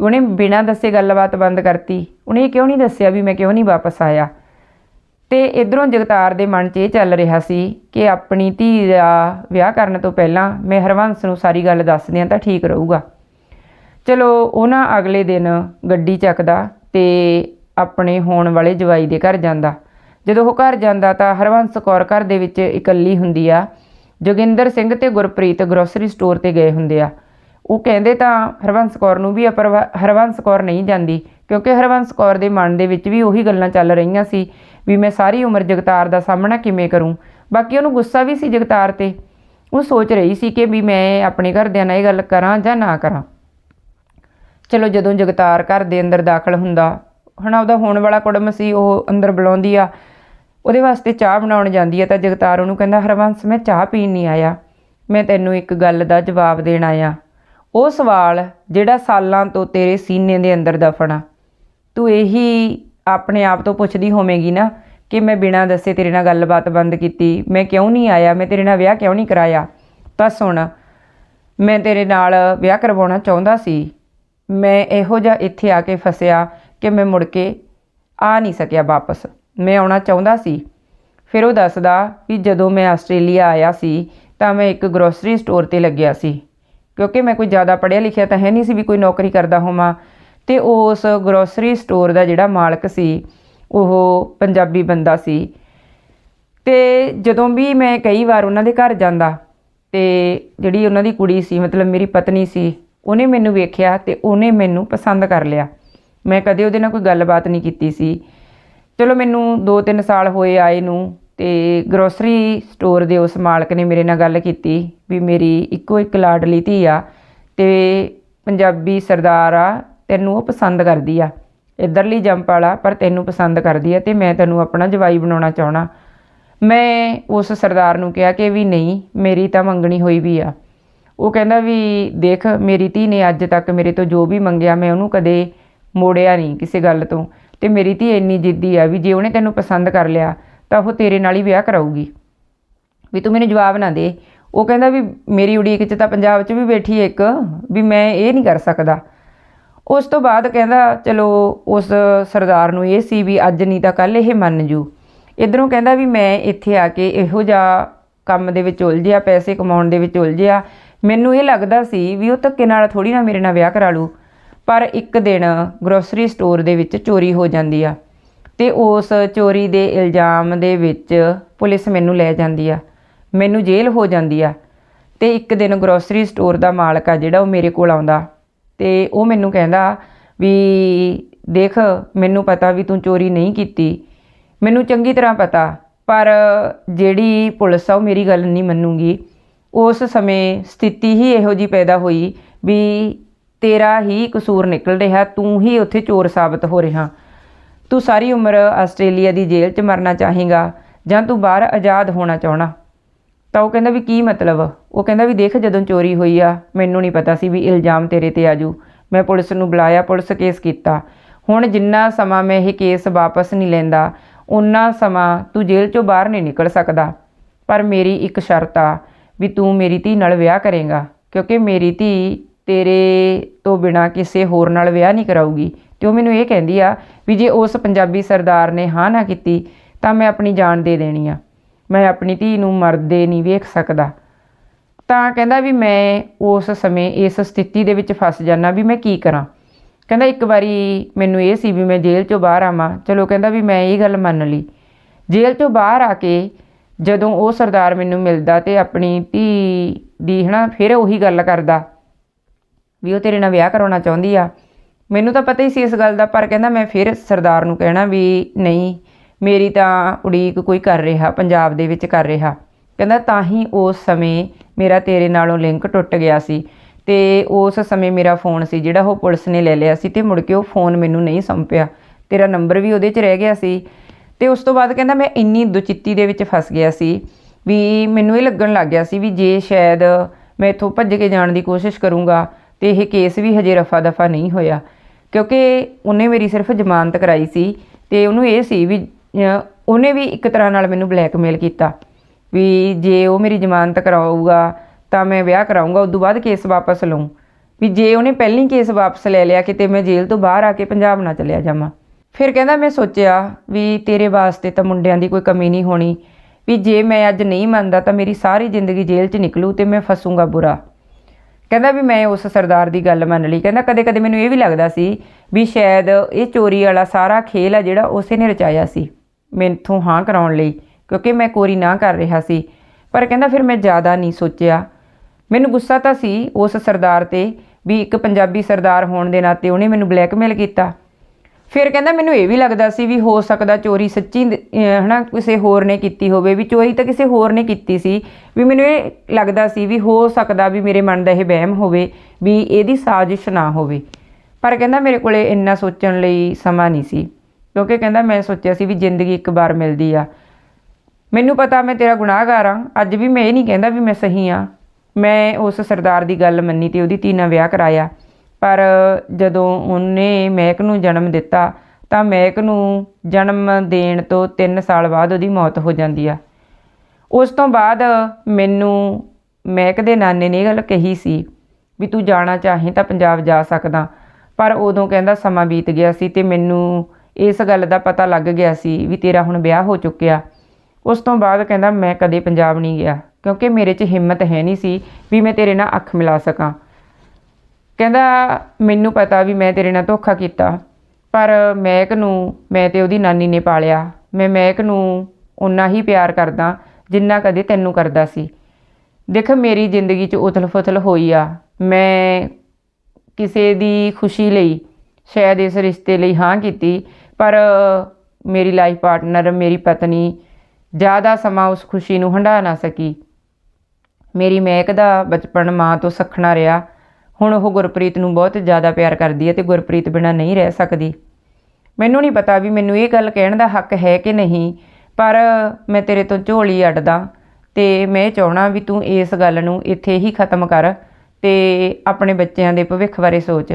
[SPEAKER 1] ਉਹਨੇ ਬਿਨਾਂ ਦੱਸੇ ਗੱਲਬਾਤ ਬੰਦ ਕਰਤੀ। ਉਹਨੇ ਇਹ ਕਿਉਂ ਨਹੀਂ ਦੱਸਿਆ ਵੀ ਮੈਂ ਕਿਉਂ ਨਹੀਂ ਵਾਪਸ ਆਇਆ? ਤੇ ਇਧਰੋਂ ਜਗਤਾਰ ਦੇ ਮਨ 'ਚ ਇਹ ਚੱਲ ਰਿਹਾ ਸੀ ਕਿ ਆਪਣੀ ਧੀ ਦਾ ਵਿਆਹ ਕਰਨ ਤੋਂ ਪਹਿਲਾਂ ਮੈਂ ਹਰਵੰਸ ਨੂੰ ਸਾਰੀ ਗੱਲ ਦੱਸ ਦਿਆਂ ਤਾਂ ਠੀਕ ਰਹੂਗਾ। ਚਲੋ ਉਹਨਾਂ ਅਗਲੇ ਦਿਨ ਗੱਡੀ ਚੱਕਦਾ ਤੇ ਆਪਣੇ ਹੋਣ ਵਾਲੇ ਜਵਾਈ ਦੇ ਘਰ ਜਾਂਦਾ। ਜਦੋਂ ਉਹ ਘਰ ਜਾਂਦਾ ਤਾਂ ਹਰਵੰਸ ਕੌਰ ਘਰ ਦੇ ਵਿੱਚ ਇਕੱਲੀ ਹੁੰਦੀ ਆ। ਜੋਗਿੰਦਰ ਸਿੰਘ ਤੇ ਗੁਰਪ੍ਰੀਤ ਗਰੋਸਰੀ ਸਟੋਰ ਤੇ ਗਏ ਹੁੰਦੇ ਆ। ਉਹ ਕਹਿੰਦੇ ਤਾਂ ਹਰਵੰਸ ਕੌਰ ਨੂੰ ਵੀ ਆ ਪਰ ਹਰਵੰਸ ਕੌਰ ਨਹੀਂ ਜਾਂਦੀ, ਕਿਉਂਕਿ ਹਰਵੰਸ ਕੌਰ ਦੇ ਮਨ ਦੇ ਵਿੱਚ ਵੀ ਉਹੀ ਗੱਲਾਂ ਚੱਲ ਰਹੀਆਂ ਸੀ ਵੀ ਮੈਂ ਸਾਰੀ ਉਮਰ ਜਗਤਾਰ ਦਾ ਸਾਹਮਣਾ ਕਿਵੇਂ ਕਰੂੰ। ਬਾਕੀ ਉਹਨੂੰ ਗੁੱਸਾ ਵੀ ਸੀ ਜਗਤਾਰ ਤੇ। ਉਹ ਸੋਚ ਰਹੀ ਸੀ ਕਿ ਵੀ ਮੈਂ ਆਪਣੇ ਘਰਦਿਆਂ ਨਾਲ ਇਹ ਗੱਲ ਕਰਾਂ ਜਾਂ ਨਾ ਕਰਾਂ। ਚਲੋ ਜਦੋਂ ਜਗਤਾਰ ਘਰ ਦੇ ਅੰਦਰ ਦਾਖਲ ਹੁੰਦਾ ਹਨਾ, ਉਹਦਾ ਹੋਣ ਵਾਲਾ ਕੁੜਮ ਸੀ, ਉਹ ਅੰਦਰ ਬੁਲਾਉਂਦੀ ਆ। ਉਹਦੇ ਵਾਸਤੇ ਚਾਹ ਬਣਾਉਣ ਜਾਂਦੀ ਆ ਤਾਂ ਜਗਤਾਰ ਉਹਨੂੰ ਕਹਿੰਦਾ, ਹਰਵੰਸ, ਮੈਂ ਚਾਹ ਪੀਣ ਨਹੀਂ ਆਇਆ। ਮੈਂ ਤੈਨੂੰ ਇੱਕ ਗੱਲ ਦਾ ਜਵਾਬ ਦੇਣ ਆਇਆ। ਉਹ ਸਵਾਲ ਜਿਹੜਾ ਸਾਲਾਂ ਤੋਂ ਤੇਰੇ ਸੀਨੇ ਦੇ ਅੰਦਰ ਦਫਨ ਆ। ਤੂੰ ਇਹੀ ਆਪਣੇ ਆਪ ਤੋਂ ਪੁੱਛਦੀ ਹੋਵੇਂਗੀ ਨਾ ਕਿ ਮੈਂ ਬਿਨਾਂ ਦੱਸੇ ਤੇਰੇ ਨਾਲ ਗੱਲਬਾਤ ਬੰਦ ਕੀਤੀ। ਮੈਂ ਕਿਉਂ ਨਹੀਂ ਆਇਆ? ਮੈਂ ਤੇਰੇ ਨਾਲ ਵਿਆਹ ਕਿਉਂ ਨਹੀਂ ਕਰਾਇਆ? ਤਾਂ ਸੁਣ, ਮੈਂ ਤੇਰੇ ਨਾਲ ਵਿਆਹ ਕਰਵਾਉਣਾ ਚਾਹੁੰਦਾ ਸੀ। ਮੈਂ ਇਹੋ ਜਿਹਾ ਇੱਥੇ ਆ ਕੇ ਫਸਿਆ। ਕਿ ਮੈਂ ਮੁੜ ਕੇ ਆ ਨਹੀਂ ਸਕਿਆ ਵਾਪਸ। ਮੈਂ ਆਉਣਾ ਚਾਹੁੰਦਾ ਸੀ। ਫਿਰ ਉਹ ਦੱਸਦਾ ਵੀ ਜਦੋਂ ਮੈਂ ਆਸਟ੍ਰੇਲੀਆ ਆਇਆ ਸੀ, ਤਾਂ ਮੈਂ ਇੱਕ ਗਰੋਸਰੀ ਸਟੋਰ ਤੇ ਲੱਗਿਆ ਸੀ। ਕਿਉਂਕਿ ਮੈਂ ਕੋਈ ਜ਼ਿਆਦਾ ਪੜ੍ਹਿਆ ਲਿਖਿਆ ਤਾਂ ਹੈ ਨਹੀਂ ਸੀ ਵੀ ਕੋਈ ਨੌਕਰੀ ਕਰਦਾ ਹੋਵਾਂ। ਤੇ ਉਸ ਗਰੋਸਰੀ ਸਟੋਰ ਦਾ ਜਿਹੜਾ ਮਾਲਕ ਸੀ, ਉਹ ਪੰਜਾਬੀ ਬੰਦਾ ਸੀ। ਤੇ ਜਦੋਂ ਵੀ ਮੈਂ ਕਈ ਵਾਰ ਉਹਨਾਂ ਦੇ ਘਰ ਜਾਂਦਾ ਤੇ ਜਿਹੜੀ ਉਹਨਾਂ ਦੀ ਕੁੜੀ ਸੀ, ਮਤਲਬ ਮੇਰੀ ਪਤਨੀ ਸੀ, ਉਹਨੇ ਮੈਨੂੰ ਵੇਖਿਆ ਤੇ ਉਹਨੇ ਮੈਨੂੰ ਪਸੰਦ ਕਰ ਲਿਆ। ਮੈਂ ਕਦੇ ਉਹਦੇ ਨਾਲ ਕੋਈ ਗੱਲਬਾਤ ਨਹੀਂ ਕੀਤੀ ਸੀ। ਚਲੋ ਮੈਨੂੰ 2-3 ਸਾਲ ਹੋਏ ਆਏ ਨੂੰ ਤੇ ਗਰੋਸਰੀ ਸਟੋਰ ਦੇ ਉਸ ਮਾਲਕ ਨੇ ਮੇਰੇ ਨਾਲ ਗੱਲ ਕੀਤੀ ਵੀ ਮੇਰੀ ਇੱਕੋ ਇੱਕ ਲਾਡਲੀ ਧੀ ਆ ਤੇ ਪੰਜਾਬੀ ਸਰਦਾਰ ਆ, ਤੈਨੂੰ ਉਹ ਪਸੰਦ ਕਰਦੀ ਆ। ਇਧਰਲੀ ਜੰਪ ਵਾਲਾ, ਪਰ ਤੈਨੂੰ ਪਸੰਦ ਕਰਦੀ ਆ ਤੇ ਮੈਂ ਤੈਨੂੰ ਆਪਣਾ ਜਵਾਈ ਬਣਾਉਣਾ ਚਾਹਣਾ ਮੈਂ ਉਸ ਸਰਦਾਰ ਨੂੰ ਕਿਹਾ ਕਿ ਵੀ ਨਹੀਂ, ਮੇਰੀ ਤਾਂ ਮੰਗਣੀ ਹੋਈ ਵੀ ਆ। ਉਹ ਕਹਿੰਦਾ ਵੀ ਦੇਖ, ਮੇਰੀ ਧੀ ਨੇ ਅੱਜ ਤੱਕ ਮੇਰੇ ਤੋਂ ਜੋ ਵੀ ਮੰਗਿਆ, ਮੈਂ ਉਹਨੂੰ ਕਦੇ ਮੋੜਿਆ ਨਹੀਂ ਕਿਸੇ ਗੱਲ ਤੋਂ। ਤੇ ਮੇਰੀ ਧੀ ਇੰਨੀ ਜਿੱਦੀ ਆ ਵੀ ਜੇ ਉਹਨੇ ਤੈਨੂੰ ਪਸੰਦ ਕਰ ਲਿਆ, ਤਾਂ ਉਹ ਤੇਰੇ ਨਾਲ ਹੀ ਵਿਆਹ ਕਰਾਊਗੀ। ਵੀ ਤੂੰ ਮੈਨੂੰ ਜਵਾਬ ਨਾ ਦੇ। ਉਹ ਕਹਿੰਦਾ ਵੀ ਮੇਰੀ ਉਡੀਕ 'ਚ ਤਾਂ ਪੰਜਾਬ 'ਚ ਵੀ ਬੈਠੀ ਇੱਕ, ਵੀ ਮੈਂ ਇਹ ਨਹੀਂ ਕਰ ਸਕਦਾ। ਉਸ ਤੋਂ ਬਾਅਦ ਕਹਿੰਦਾ, ਚਲੋ ਉਸ ਸਰਦਾਰ ਨੂੰ ਇਹ ਸੀ ਵੀ ਅੱਜ ਨਹੀਂ ਤਾਂ ਕੱਲ ਇਹ ਮੰਨ ਜੂ। ਇਧਰੋਂ ਕਹਿੰਦਾ ਵੀ ਮੈਂ ਇੱਥੇ ਆ ਕੇ ਇਹੋ ਜਿਹਾ ਕੰਮ ਦੇ ਵਿੱਚ ਉਲਝਿਆ ਪੈਸੇ ਕਮਾਉਣ ਦੇ ਵਿੱਚ ਉਲਝਿਆ ਮੈਨੂੰ ਇਹ ਲੱਗਦਾ ਸੀ ਵੀ ਉਹ ਧੱਕੇ ਨਾਲ ਥੋੜੀ ਨਾ ਮੇਰੇ ਨਾਲ ਵਿਆਹ ਕਰਾ ਲੂ। ਪਰ ਇੱਕ ਦਿਨ ਗਰੋਸਰੀ ਸਟੋਰ ਦੇ ਵਿੱਚ ਚੋਰੀ ਹੋ ਜਾਂਦੀ ਆ ਤੇ ਉਸ ਚੋਰੀ ਦੇ ਇਲਜ਼ਾਮ ਦੇ ਵਿੱਚ ਪੁਲਿਸ ਮੈਨੂੰ ਲੈ ਜਾਂਦੀ ਆ, ਮੈਨੂੰ ਜੇਲ੍ਹ ਹੋ ਜਾਂਦੀ ਆ ਤੇ ਇੱਕ ਦਿਨ ਗਰੋਸਰੀ ਸਟੋਰ ਦਾ ਮਾਲਕ ਆ ਜਿਹੜਾ ਉਹ ਮੇਰੇ ਕੋਲ ਆਉਂਦਾ ਤੇ ਉਹ ਮੈਨੂੰ ਕਹਿੰਦਾ ਵੀ ਦੇਖ ਮੈਨੂੰ ਪਤਾ ਵੀ ਤੂੰ ਚੋਰੀ ਨਹੀਂ ਕੀਤੀ, ਮੈਨੂੰ ਚੰਗੀ ਤਰ੍ਹਾਂ ਪਤਾ, ਪਰ ਜਿਹੜੀ ਪੁਲਿਸ ਆ ਉਹ ਮੇਰੀ ਗੱਲ ਨਹੀਂ ਮੰਨੂਗੀ। ਉਸ ਸਮੇਂ ਸਥਿਤੀ ਹੀ ਇਹੋ ਜੀ ਪੈਦਾ ਹੋਈ ਵੀ ਤੇਰਾ ਹੀ ਕਸੂਰ ਨਿਕਲ ਰਿਹਾ, ਤੂੰ ਹੀ ਉੱਥੇ ਚੋਰ ਸਾਬਤ ਹੋ ਰਿਹਾ। ਤੂੰ ਸਾਰੀ ਉਮਰ ਆਸਟ੍ਰੇਲੀਆ ਦੀ ਜੇਲ੍ਹ 'ਚ ਮਰਨਾ ਚਾਹੇਗਾ ਜਾਂ ਤੂੰ ਬਾਹਰ ਆਜ਼ਾਦ ਹੋਣਾ ਚਾਹਣਾ? ਤਾਂ ਉਹ ਕਹਿੰਦਾ ਵੀ ਕੀ ਮਤਲਬ? ਉਹ ਕਹਿੰਦਾ ਵੀ ਦੇਖ ਜਦੋਂ ਚੋਰੀ ਹੋਈ ਆ, ਮੈਨੂੰ ਨਹੀਂ ਪਤਾ ਸੀ ਵੀ ਇਲਜ਼ਾਮ ਤੇਰੇ ਤੇ ਆਜੂ। ਮੈਂ ਪੁਲਿਸ ਨੂੰ ਬੁਲਾਇਆ, ਪੁਲਿਸ ਕੇਸ ਕੀਤਾ। ਹੁਣ ਜਿੰਨਾ ਸਮਾਂ ਮੈਂ ਇਹ ਕੇਸ ਵਾਪਸ ਨਹੀਂ ਲੈਂਦਾ ਉਨਾ ਸਮਾਂ ਤੂੰ ਜੇਲ੍ਹ ਚੋਂ ਬਾਹਰ ਨਹੀਂ ਨਿਕਲ ਸਕਦਾ। ਪਰ ਮੇਰੀ ਇੱਕ ਸ਼ਰਤ ਆ ਵੀ ਤੂੰ ਮੇਰੀ ਧੀ ਨਾਲ ਵਿਆਹ ਕਰੇਗਾ, ਕਿਉਂਕਿ ਮੇਰੀ ਧੀ ਤੇਰੇ ਤੋਂ ਬਿਨਾ ਕਿਸੇ ਹੋਰ ਨਾਲ ਵਿਆਹ ਨਹੀਂ ਕਰਾਊਗੀ। ਤੇ ਉਹ ਮੈਨੂੰ ਇਹ ਕਹਿੰਦੀ ਆ ਵੀ ਜੇ ਉਸ ਪੰਜਾਬੀ ਸਰਦਾਰ ਨੇ ਹਾਂ ਨਾ ਕੀਤੀ, ਤਾਂ ਮੈਂ ਆਪਣੀ ਜਾਨ ਦੇ ਦੇਣੀ ਆ। ਮੈਂ ਆਪਣੀ ਧੀ ਨੂੰ ਮਰਦੇ ਨਹੀਂ ਵੇਖ ਸਕਦਾ। ਤਾਂ ਕਹਿੰਦਾ ਵੀ ਮੈਂ ਉਸ ਸਮੇਂ ਇਸ ਸਥਿਤੀ ਦੇ ਵਿੱਚ ਫਸ ਜਾਣਾ ਵੀ ਮੈਂ ਕੀ ਕਰਾਂ। ਕਹਿੰਦਾ ਇੱਕ ਵਾਰੀ ਮੈਨੂੰ ਇਹ ਸੀ ਵੀ ਮੈਂ ਜੇਲ੍ਹ ਚੋਂ ਬਾਹਰ ਆਵਾਂ। ਚਲੋ ਕਹਿੰਦਾ ਵੀ ਮੈਂ ਇਹ ਗੱਲ ਮੰਨ ਲਈ। ਜੇਲ੍ਹ ਚੋਂ ਬਾਹਰ ਆ ਕੇ ਜਦੋਂ ਉਹ ਸਰਦਾਰ ਮੈਨੂੰ ਮਿਲਦਾ ਤੇ ਆਪਣੀ ਧੀ ਦੀ ਹਨਾ, ਫਿਰ ਉਹੀ ਗੱਲ ਕਰਦਾ। ਵੀ ਉਹ ਤੇਰੇ ਨਾਲ ਵਿਆਹ ਕਰਾਉਣਾ ਚਾਹੁੰਦੀ ਆ। ਮੈਨੂੰ ਤਾਂ ਪਤਾ ਹੀ ਸੀ ਇਸ ਗੱਲ ਦਾ, ਪਰ ਕਹਿੰਦਾ ਮੈਂ ਫਿਰ ਸਰਦਾਰ ਨੂੰ ਕਹਿਣਾ ਵੀ ਨਹੀਂ, ਮੇਰੀ ਤਾਂ ਉਡੀਕ ਕੋਈ ਕਰ ਰਿਹਾ, ਪੰਜਾਬ ਦੇ ਵਿੱਚ ਕਰ ਰਿਹਾ। ਕਹਿੰਦਾ ਤਾਂ ਹੀ ਉਸ ਸਮੇਂ ਮੇਰਾ ਤੇਰੇ ਨਾਲੋਂ ਲਿੰਕ ਟੁੱਟ ਗਿਆ ਸੀ ਤੇ ਉਸ ਸਮੇਂ ਮੇਰਾ ਫੋਨ ਸੀ ਜਿਹੜਾ ਉਹ ਪੁਲਿਸ ਨੇ ਲੈ ਲਿਆ ਸੀ ਤੇ ਮੁੜ ਕੇ ਉਹ ਫੋਨ ਮੈਨੂੰ ਨਹੀਂ ਸੰਪਿਆ। ਤੇਰਾ ਨੰਬਰ ਵੀ ਉਹਦੇ 'ਚ ਰਹਿ ਗਿਆ ਸੀ ਤੇ ਉਸ ਤੋਂ ਬਾਅਦ ਕਹਿੰਦਾ ਮੈਂ ਇੰਨੀ ਦੁਚਿੱਤੀ ਦੇ ਵਿੱਚ ਫਸ ਗਿਆ ਸੀ ਵੀ ਮੈਨੂੰ ਇਹ ਲੱਗਣ ਲੱਗ ਗਿਆ ਸੀ ਵੀ ਜੇ ਸ਼ਾਇਦ ਮੈਂ ਇੱਥੋਂ ਭੱਜ ਕੇ ਜਾਣ ਦੀ ਕੋਸ਼ਿਸ਼ ਕਰੂੰਗਾ ਤੇ ਇਹ ਕੇਸ ਵੀ ਹਜੇ ਰਫਾ ਦਫਾ ਨਹੀਂ ਹੋਇਆ। ਕਿਉਂਕਿ ਉਹਨੇ ਮੇਰੀ ਸਿਰਫ ਜ਼ਮਾਨਤ ਕਰਾਈ ਸੀ ਤੇ ਉਹਨੂੰ ਇਹ ਸੀ ਵੀ ਉਹਨੇ ਵੀ ਇੱਕ ਤਰ੍ਹਾਂ ਨਾਲ ਮੈਨੂੰ ਬਲੈਕਮੇਲ ਕੀਤਾ ਵੀ ਜੇ ਉਹ ਮੇਰੀ ਜ਼ਮਾਨਤ ਕਰਾਊਗਾ ਤਾਂ ਮੈਂ ਵਿਆਹ ਕਰਾਊਂਗਾ ਤੋਂ ਬਾਅਦ ਕੇਸ ਵਾਪਸ ਲਵਾਂ ਵੀ ਜੇ ਉਹਨੇ ਪਹਿਲੀ ਕੇਸ ਵਾਪਸ ਲੈ ਲਿਆ ਕਿਤੇ ਮੈਂ ਜੇਲ੍ਹ ਤੋਂ ਬਾਹਰ ਆ ਕੇ ਪੰਜਾਬ ਨਾ ਚਲਿਆ ਜਾਵਾਂ। ਫਿਰ ਕਹਿੰਦਾ ਮੈਂ ਸੋਚਿਆ ਵੀ ਤੇਰੇ ਵਾਸਤੇ ਤਾਂ ਮੁੰਡਿਆਂ ਦੀ ਕੋਈ ਕਮੀ ਨਹੀਂ ਹੋਣੀ, ਵੀ ਜੇ ਮੈਂ ਅੱਜ ਨਹੀਂ ਮੰਨਦਾ ਤਾਂ ਮੇਰੀ ਸਾਰੀ ਜ਼ਿੰਦਗੀ ਜੇਲ੍ਹ 'ਚ ਨਿਕਲੂ ਤੇ ਮੈਂ ਫਸੂੰਗਾ ਬੁਰਾ। ਕਹਿੰਦਾ ਵੀ ਮੈਂ ਉਸ ਸਰਦਾਰ ਦੀ ਗੱਲ ਮੰਨ ਲਈ। ਕਹਿੰਦਾ ਕਦੇ ਕਦੇ ਮੈਨੂੰ ਇਹ ਵੀ ਲੱਗਦਾ ਸੀ ਵੀ ਸ਼ਾਇਦ ਇਹ ਚੋਰੀ ਵਾਲਾ ਸਾਰਾ ਖੇਲ ਆ ਜਿਹੜਾ ਉਸੇ ਨੇ ਰਚਾਇਆ ਸੀ, ਮੈਥੋਂ ਹਾਂ ਕਰਾਉਣ ਲਈ, ਕਿਉਂਕਿ ਮੈਂ ਕੋਰੀ ਨਾ ਕਰ ਰਿਹਾ ਸੀ। ਪਰ ਕਹਿੰਦਾ ਫਿਰ ਮੈਂ ਜ਼ਿਆਦਾ ਨਹੀਂ ਸੋਚਿਆ। ਮੈਨੂੰ ਗੁੱਸਾ ਤਾਂ ਸੀ ਉਸ ਸਰਦਾਰ ਤੇ ਵੀ ਇੱਕ ਪੰਜਾਬੀ ਸਰਦਾਰ ਹੋਣ ਦੇ ਨਾਤੇ ਉਹਨੇ ਮੈਨੂੰ ਬਲੈਕਮੇਲ ਕੀਤਾ। ਫਿਰ ਕਹਿੰਦਾ ਮੈਨੂੰ ਇਹ ਵੀ ਲੱਗਦਾ ਸੀ ਵੀ ਹੋ ਸਕਦਾ ਚੋਰੀ ਸੱਚੀ ਦ- ਅਹ ਹਨਾ, ਕਿਸੇ ਹੋਰ ਨੇ ਕੀਤੀ ਹੋਵੇ, ਵੀ ਚੋਰੀ ਤਾਂ ਕਿਸੇ ਹੋਰ ਨੇ ਕੀਤੀ ਸੀ, ਵੀ ਮੈਨੂੰ ਇਹ ਲੱਗਦਾ ਸੀ ਵੀ ਹੋ ਸਕਦਾ ਵੀ ਮੇਰੇ ਮਨ ਦਾ ਇਹ ਵਹਿਮ ਹੋਵੇ, ਵੀ ਇਹਦੀ ਸਾਜ਼ਿਸ਼ ਨਾ ਹੋਵੇ। ਪਰ ਕਹਿੰਦਾ ਮੇਰੇ ਕੋਲੇ ਇੰਨਾ ਸੋਚਣ ਲਈ ਸਮਾਂ ਨਹੀਂ ਸੀ, ਕਿਉਂਕਿ ਕਹਿੰਦਾ ਮੈਂ ਸੋਚਿਆ ਸੀ ਵੀ ਜ਼ਿੰਦਗੀ ਇੱਕ ਵਾਰ ਮਿਲਦੀ ਆ। ਮੈਨੂੰ ਪਤਾ ਮੈਂ ਤੇਰਾ ਗੁਨਾਹਗਾਰ ਆ, ਅੱਜ ਵੀ ਮੈਂ ਇਹ ਨਹੀਂ ਕਹਿੰਦਾ ਵੀ ਮੈਂ ਸਹੀ ਆ। ਮੈਂ ਉਸ ਸਰਦਾਰ ਦੀ ਗੱਲ ਮੰਨੀ ਤੇ ਉਹਦੀ ਧੀ ਨਾਲ ਵਿਆਹ ਕਰਾਇਆ। ਪਰ ਜਦੋਂ ਉਹਨੇ ਮਹਿਕ ਨੂੰ ਜਨਮ ਦਿੱਤਾ ਤਾਂ ਮਹਿਕ ਨੂੰ ਜਨਮ ਦੇਣ ਤੋਂ 3 ਸਾਲ ਬਾਅਦ ਉਹਦੀ ਮੌਤ ਹੋ ਜਾਂਦੀ ਆ। ਉਸ ਤੋਂ ਬਾਅਦ ਮੈਨੂੰ ਮਹਿਕ ਦੇ ਨਾਨੇ ਨੇ ਇਹ ਗੱਲ ਕਹੀ ਸੀ ਵੀ ਤੂੰ ਜਾਣਾ ਚਾਹੀਂ ਤਾਂ ਪੰਜਾਬ ਜਾ ਸਕਦਾ। ਪਰ ਉਦੋਂ ਕਹਿੰਦਾ ਸਮਾਂ ਬੀਤ ਗਿਆ ਸੀ ਤੇ ਮੈਨੂੰ ਇਸ ਗੱਲ ਦਾ ਪਤਾ ਲੱਗ ਗਿਆ ਸੀ ਵੀ ਤੇਰਾ ਹੁਣ ਵਿਆਹ ਹੋ ਚੁੱਕਿਆ। ਉਸ ਤੋਂ ਬਾਅਦ ਕਹਿੰਦਾ ਮੈਂ ਕਦੇ ਪੰਜਾਬ ਨਹੀਂ ਗਿਆ ਕਿਉਂਕਿ ਮੇਰੇ 'ਚ ਹਿੰਮਤ ਹੈ ਨਹੀਂ ਸੀ ਵੀ ਮੈਂ ਤੇਰੇ ਨਾਲ ਅੱਖ ਮਿਲਾ ਸਕਾਂ। ਕਹਿੰਦਾ, ਮੈਨੂੰ ਪਤਾ ਵੀ ਮੈਂ ਤੇਰੇ ਨਾਲ ਧੋਖਾ ਕੀਤਾ, ਪਰ ਮਹਿਕ ਨੂੰ ਮੈਂ ਤੇ ਉਹਦੀ ਨਾਨੀ ਨੇ ਪਾਲਿਆ। ਮੈਂ ਮਹਿਕ ਨੂੰ ਉਨਾ ਹੀ ਪਿਆਰ ਕਰਦਾ ਜਿੰਨਾ ਕਦੇ ਤੈਨੂੰ ਕਰਦਾ ਸੀ। ਦੇਖ, ਮੇਰੀ ਜ਼ਿੰਦਗੀ 'ਚ ਉਥਲ-ਫੁਥਲ ਹੋਈ ਆ। ਮੈਂ ਕਿਸੇ ਦੀ ਖੁਸ਼ੀ ਲਈ, ਸ਼ਾਇਦ ਇਸ ਰਿਸ਼ਤੇ ਲਈ ਹਾਂ ਕੀਤੀ, ਪਰ ਮੇਰੀ ਲਾਈਫ ਪਾਰਟਨਰ ਮੇਰੀ ਪਤਨੀ ਜ਼ਿਆਦਾ ਸਮਾਂ ਉਸ ਖੁਸ਼ੀ ਨੂੰ ਹੰਢਾ ਨਾ ਸਕੀ। ਮੇਰੀ ਮਹਿਕ ਦਾ ਬਚਪਨ ਮਾਂ ਤੋਂ ਸਖਣਾ ਰਿਹਾ। ਹੁਣ ਉਹ ਗੁਰਪ੍ਰੀਤ ਨੂੰ ਬਹੁਤ ਜ਼ਿਆਦਾ ਪਿਆਰ ਕਰਦੀ ਹੈ ਤੇ ਗੁਰਪ੍ਰੀਤ ਬਿਨਾਂ ਨਹੀਂ ਰਹਿ ਸਕਦੀ। ਮੈਨੂੰ ਨਹੀਂ ਪਤਾ ਵੀ ਮੈਨੂੰ ਇਹ ਗੱਲ ਕਹਿਣ ਦਾ ਹੱਕ ਹੈ ਕਿ ਨਹੀਂ, ਪਰ ਮੈਂ ਤੇਰੇ ਤੋਂ ਝੋਲੀ ਅੱਡਦਾ ਤੇ ਮੈਂ ਚਾਹਣਾ ਵੀ ਤੂੰ ਇਸ ਗੱਲ ਨੂੰ ਇੱਥੇ ਹੀ ਖਤਮ ਕਰ ਤੇ ਆਪਣੇ ਬੱਚਿਆਂ ਦੇ ਭਵਿੱਖ ਬਾਰੇ ਸੋਚ।